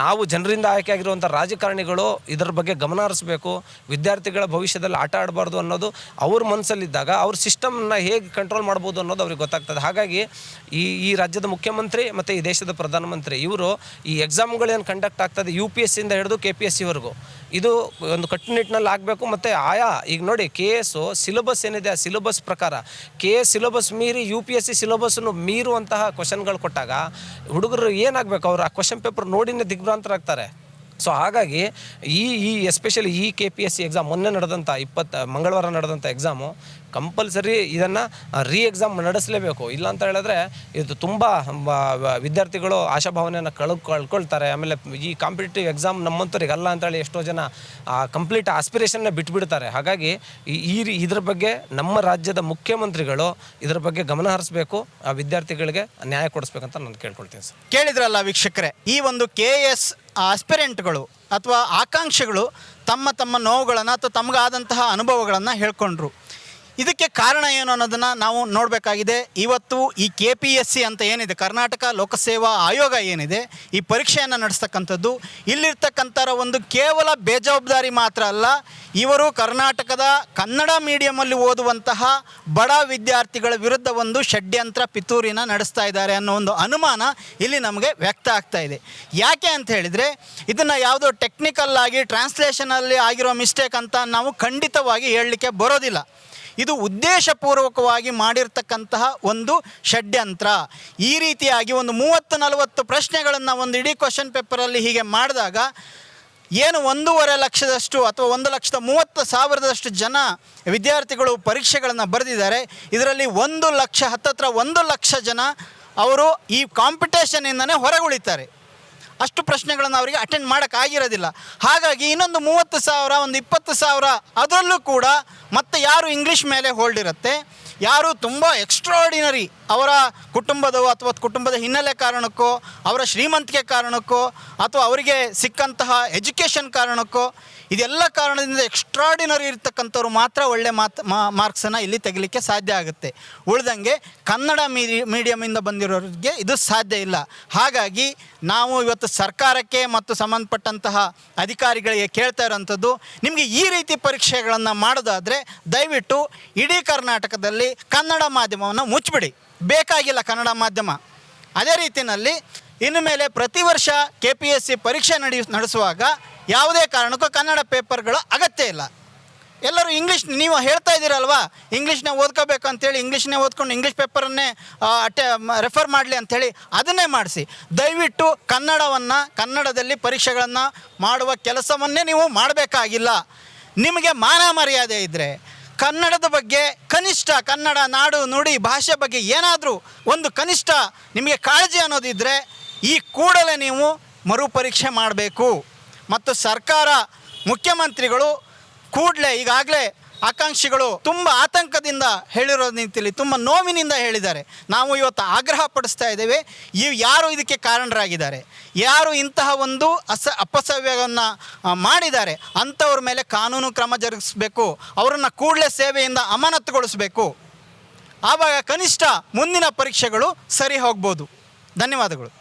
ನಾವು ಜನರಿಂದ ಆಯ್ಕೆ ಆಗಿರುವಂಥ ರಾಜಕಾರಣಿಗಳು ಇದರ ಬಗ್ಗೆ ಗಮನ ಹರಿಸಬೇಕು, ವಿದ್ಯಾರ್ಥಿಗಳ ಭವಿಷ್ಯದಲ್ಲಿ ಆಟ ಆಡಬಾರ್ದು ಅನ್ನೋದು ಅವ್ರ ಮನಸ್ಸಲ್ಲಿದ್ದಾಗ ಅವ್ರ ಸಿಸ್ಟಮ್ನ ಹೇಗೆ ಕಂಟ್ರೋಲ್ ಮಾಡ್ಬೋದು ಅನ್ನೋದು ಅವ್ರಿಗೆ ಗೊತ್ತಾಗ್ತದೆ. ಹಾಗಾಗಿ ಈ ಈ ರಾಜ್ಯದ ಮುಖ್ಯಮಂತ್ರಿ ಮತ್ತು ಈ ದೇಶದ ಪ್ರಧಾನಮಂತ್ರಿ ಇವರು ಈ ಎಕ್ಸಾಮ್ಗಳೇನು ಕಂಡಕ್ಟ್ ಆಗ್ತದೆ ಯು ಪಿ ಎಸ್ ಇಂದ ಹಿಡಿದು ಕೆ ಪಿ ಎಸ್ ಸಿವರೆಗೂ ಇದು ಒಂದು ಕಟ್ಟುನಿಟ್ಟಿನಲ್ಲಿ ಆಗಬೇಕು ಮತ್ತು ಆಯಾ, ಈಗ ನೋಡಿ ಕೆ ಎಸ್ಸು ಸಿಲೆಬಸ್ ಏನಿದೆ ಆ ಸಿಲೆಬಸ್ ಪ್ರಕಾರ ಕೆ ಎಸ್ ಸಿಲೆಬಸ್ ಮೀರಿ ಯು ಪಿ ಎಸ್ ಸಿ ಸಿಲೆಬಸ್ಸನ್ನು ಮೀರುವಂತಹ ಕ್ವಶನ್ಗಳು ಕೊಟ್ಟಾಗ ಹುಡುಗರು ಏನಾಗಬೇಕು ಅವ್ರು ಆ ಕ್ವಶನ್ ಪೇಪರ್ ನೋಡಿನೇ ದಿಗ್ಭ್ರಾಂತರಾಗ್ತಾರೆ. ಸೊ ಹಾಗಾಗಿ ಈ ಈ ಎಸ್ಪೆಷಲಿ ಈ K P S C exam ಮೊನ್ನೆ ನಡೆದಂಥ ಇಪ್ಪತ್ತು, ಮಂಗಳವಾರ ನಡೆದಂಥ ಎಕ್ಸಾಮು ಕಂಪಲ್ಸರಿ ಇದನ್ನು ರೀ ಎಕ್ಸಾಮ್ ನಡೆಸಲೇಬೇಕು. ಇಲ್ಲ ಅಂತ ಹೇಳಿದ್ರೆ ಇದು ತುಂಬ ವಿದ್ಯಾರ್ಥಿಗಳು ಆಶಾಭಾವನೆಯನ್ನು ಕಳು, ಕಳ್ಕೊಳ್ತಾರೆ. ಆಮೇಲೆ ಈ ಕಾಂಪಿಟೇಟಿವ್ ಎಕ್ಸಾಮ್ ನಮ್ಮಂಥವ್ರಿಗೆ ಅಲ್ಲ ಅಂತೇಳಿ ಎಷ್ಟೋ ಜನ ಕಂಪ್ಲೀಟ್ ಆಸ್ಪಿರೇಷನ್ನ ಬಿಟ್ಬಿಡ್ತಾರೆ. ಹಾಗಾಗಿ ಈ ಇದ್ರ ಬಗ್ಗೆ ನಮ್ಮ ರಾಜ್ಯದ ಮುಖ್ಯಮಂತ್ರಿಗಳು ಇದ್ರ ಬಗ್ಗೆ ಗಮನ ಹರಿಸ್ಬೇಕು. ಆ, ವಿದ್ಯಾರ್ಥಿಗಳಿಗೆ ನ್ಯಾಯ ಕೊಡಿಸ್ಬೇಕಂತ ನಾನು ಕೇಳ್ಕೊಳ್ತೀನಿ ಸರ್. ಕೇಳಿದ್ರಲ್ಲ ವೀಕ್ಷಕರೇ, ಈ ಒಂದು ಕೆ ಎಸ್ ಆಸ್ಪಿರೆಂಟ್ಗಳು ಅಥವಾ ಆಕಾಂಕ್ಷೆಗಳು ತಮ್ಮ ತಮ್ಮ ನೋವುಗಳನ್ನು ಅಥವಾ ತಮಗಾದಂತಹ ಅನುಭವಗಳನ್ನು ಹೇಳ್ಕೊಂಡ್ರು. ಇದಕ್ಕೆ ಕಾರಣ ಏನು ಅನ್ನೋದನ್ನು ನಾವು ನೋಡಬೇಕಾಗಿದೆ. ಇವತ್ತು ಈ ಕೆ ಪಿ ಎಸ್ ಸಿ ಅಂತ ಏನಿದೆ, ಕರ್ನಾಟಕ ಲೋಕಸೇವಾ ಆಯೋಗ ಏನಿದೆ, ಈ ಪರೀಕ್ಷೆಯನ್ನು ನಡೆಸ್ತಕ್ಕಂಥದ್ದು. ಇಲ್ಲಿರ್ತಕ್ಕಂಥರ ಒಂದು ಕೇವಲ ಬೇಜವಾಬ್ದಾರಿ ಮಾತ್ರ ಅಲ್ಲ, ಇವರು ಕರ್ನಾಟಕದ ಕನ್ನಡ ಮೀಡಿಯಮಲ್ಲಿ ಓದುವಂತಹ ಬಡ ವಿದ್ಯಾರ್ಥಿಗಳ ವಿರುದ್ಧ ಒಂದು ಷಡ್ಯಂತ್ರ ಪಿತೂರಿನ ನಡೆಸ್ತಾ ಇದ್ದಾರೆ ಅನ್ನೋ ಒಂದು ಅನುಮಾನ ಇಲ್ಲಿ ನಮಗೆ ವ್ಯಕ್ತ ಆಗ್ತಾ ಇದೆ. ಯಾಕೆ ಅಂತ ಹೇಳಿದರೆ, ಇದನ್ನು ಯಾವುದೋ ಟೆಕ್ನಿಕಲ್ ಆಗಿ ಟ್ರಾನ್ಸ್ಲೇಷನಲ್ಲಿ ಆಗಿರೋ ಮಿಸ್ಟೇಕ್ ಅಂತ ನಾವು ಖಂಡಿತವಾಗಿ ಹೇಳಲಿಕ್ಕೆ ಬರೋದಿಲ್ಲ. ಇದು ಉದ್ದೇಶಪೂರ್ವಕವಾಗಿ ಮಾಡಿರ್ತಕ್ಕಂತಹ ಒಂದು ಷಡ್ಯಂತ್ರ. ಈ ರೀತಿಯಾಗಿ ಒಂದು ಮೂವತ್ತು ನಲವತ್ತು ಪ್ರಶ್ನೆಗಳನ್ನು ಒಂದು ಇಡೀ ಕ್ವಶನ್ ಪೇಪರಲ್ಲಿ ಹೀಗೆ ಮಾಡಿದಾಗ ಏನು ಒಂದೂವರೆ ಲಕ್ಷದಷ್ಟು ಅಥವಾ ಒಂದು ಲಕ್ಷದ ಮೂವತ್ತು ಸಾವಿರದಷ್ಟು ಜನ ವಿದ್ಯಾರ್ಥಿಗಳು ಪರೀಕ್ಷೆಗಳನ್ನು ಬರೆದಿದ್ದಾರೆ. ಇದರಲ್ಲಿ ಒಂದು ಲಕ್ಷ ಹತ್ತತ್ರ ಒಂದು ಲಕ್ಷ ಜನ ಅವರು ಈ ಕಾಂಪಿಟೇಷನಿಂದನೇ ಹೊರಗುಳಿತಾರೆ. ಅಷ್ಟು ಪ್ರಶ್ನೆಗಳನ್ನು ಅವರಿಗೆ ಅಟೆಂಡ್ ಮಾಡೋಕ್ಕಾಗಿರೋದಿಲ್ಲ. ಹಾಗಾಗಿ ಇನ್ನೊಂದು ಮೂವತ್ತು ಸಾವಿರ, ಒಂದು ಇಪ್ಪತ್ತು ಸಾವಿರ ಅದರಲ್ಲೂ ಕೂಡ ಮತ್ತೆ ಯಾರು ಇಂಗ್ಲೀಷ್ ಮೇಲೆ ಹೋಲ್ಡ್ ಇರುತ್ತೆ, ಯಾರು ತುಂಬ ಎಕ್ಸ್ಟ್ರಾಡಿನರಿ ಅವರ ಕುಟುಂಬದ ಅಥವಾ ಕುಟುಂಬದ ಹಿನ್ನೆಲೆ ಕಾರಣಕ್ಕೋ, ಅವರ ಶ್ರೀಮಂತಿಕೆ ಕಾರಣಕ್ಕೋ, ಅಥವಾ ಅವರಿಗೆ ಸಿಕ್ಕಂತಹ ಎಜುಕೇಷನ್ ಕಾರಣಕ್ಕೋ ಇದೆಲ್ಲ ಕಾರಣದಿಂದ ಎಕ್ಸ್ಟ್ರಾಡಿನರಿ ಇರ್ತಕ್ಕಂಥವ್ರು ಮಾತ್ರ ಒಳ್ಳೆ ಮಾತ್ ಮಾರ್ಕ್ಸನ್ನು ಇಲ್ಲಿ ತೆಗಿಲಿಕ್ಕೆ ಸಾಧ್ಯ ಆಗುತ್ತೆ. ಉಳಿದಂಗೆ ಕನ್ನಡ ಮೀಡಿ ಮೀಡಿಯಮಿಂದ ಬಂದಿರೋರಿಗೆ ಇದು ಸಾಧ್ಯ ಇಲ್ಲ. ಹಾಗಾಗಿ ನಾವು ಇವತ್ತು ಸರ್ಕಾರಕ್ಕೆ ಮತ್ತು ಸಂಬಂಧಪಟ್ಟಂತಹ ಅಧಿಕಾರಿಗಳಿಗೆ ಕೇಳ್ತಾ ಇರೋಂಥದ್ದು, ನಿಮಗೆ ಈ ರೀತಿ ಪರೀಕ್ಷೆಗಳನ್ನು ಮಾಡೋದಾದರೆ ದಯವಿಟ್ಟು ಇಡೀ ಕರ್ನಾಟಕದಲ್ಲಿ ಕನ್ನಡ ಮಾಧ್ಯಮವನ್ನು ಮುಚ್ಚಿಬಿಡಿ. ಬೇಕಾಗಿಲ್ಲ ಕನ್ನಡ ಮಾಧ್ಯಮ. ಅದೇ ರೀತಿಯಲ್ಲಿ ಇನ್ನು ಮೇಲೆ ಪ್ರತಿ ವರ್ಷ ಕೆ ಪಿ ಎಸ್ ಸಿ ಪರೀಕ್ಷೆ ನಡೆ, ನಡೆಸುವಾಗ ಯಾವುದೇ ಕಾರಣಕ್ಕೂ ಕನ್ನಡ ಪೇಪರ್ಗಳು ಅಗತ್ಯ ಇಲ್ಲ. ಎಲ್ಲರೂ ಇಂಗ್ಲೀಷ್ ನೀವು ಹೇಳ್ತಾ ಇದ್ದೀರಲ್ವಾ? ಇಂಗ್ಲೀಷ್ನೇ ಓದ್ಕೋಬೇಕು ಅಂತೇಳಿ ಇಂಗ್ಲೀಷ್ನೇ ಓದ್ಕೊಂಡು ಇಂಗ್ಲೀಷ್ ಪೇಪರನ್ನೇ ಅಟೆ ರೆಫರ್ ಮಾಡಲಿ ಅಂಥೇಳಿ ಅದನ್ನೇ ಮಾಡಿಸಿ. ದಯವಿಟ್ಟು ಕನ್ನಡವನ್ನು, ಕನ್ನಡದಲ್ಲಿ ಪರೀಕ್ಷೆಗಳನ್ನು ಮಾಡುವ ಕೆಲಸವನ್ನೇ ನೀವು ಮಾಡಬೇಕಾಗಿಲ್ಲ. ನಿಮಗೆ ಮಾನ ಮರ್ಯಾದೆ ಇದ್ದರೆ ಕನ್ನಡದ ಬಗ್ಗೆ ಕನಿಷ್ಠ ಕನ್ನಡ, ನಾಡು, ನುಡಿ, ಭಾಷೆ ಬಗ್ಗೆ ಏನಾದರೂ ಒಂದು ಕನಿಷ್ಠ ನಿಮಗೆ ಕಾಳಜಿ ಅನ್ನೋದಿದ್ದರೆ ಈ ಕೂಡಲೇ ನೀವು ಮರುಪರೀಕ್ಷೆ ಮಾಡಬೇಕು. ಮತ್ತು ಸರ್ಕಾರ, ಮುಖ್ಯಮಂತ್ರಿಗಳು ಕೂಡಲೇ, ಈಗಾಗಲೇ ಆಕಾಂಕ್ಷಿಗಳು ತುಂಬ ಆತಂಕದಿಂದ ಹೇಳಿರೋ ರೀತಿಯಲ್ಲಿ ತುಂಬ ನೋವಿನಿಂದ ಹೇಳಿದ್ದಾರೆ. ನಾವು ಇವತ್ತು ಆಗ್ರಹ ಪಡಿಸ್ತಾ ಇದ್ದೇವೆ ಇವು ಯಾರು ಇದಕ್ಕೆ ಕಾರಣರಾಗಿದ್ದಾರೆ, ಯಾರು ಇಂತಹ ಒಂದು ಅಸ, ಅಪಸವ್ಯವನ್ನು ಮಾಡಿದ್ದಾರೆ, ಅಂಥವ್ರ ಮೇಲೆ ಕಾನೂನು ಕ್ರಮ ಜರುಗಿಸಬೇಕು, ಅವರನ್ನು ಕೂಡಲೇ ಸೇವೆಯಿಂದ ಅಮಾನತುಗೊಳಿಸಬೇಕು. ಆವಾಗ ಕನಿಷ್ಠ ಮುಂದಿನ ಪರೀಕ್ಷೆಗಳು ಸರಿ ಹೋಗ್ಬೋದು. ಧನ್ಯವಾದಗಳು.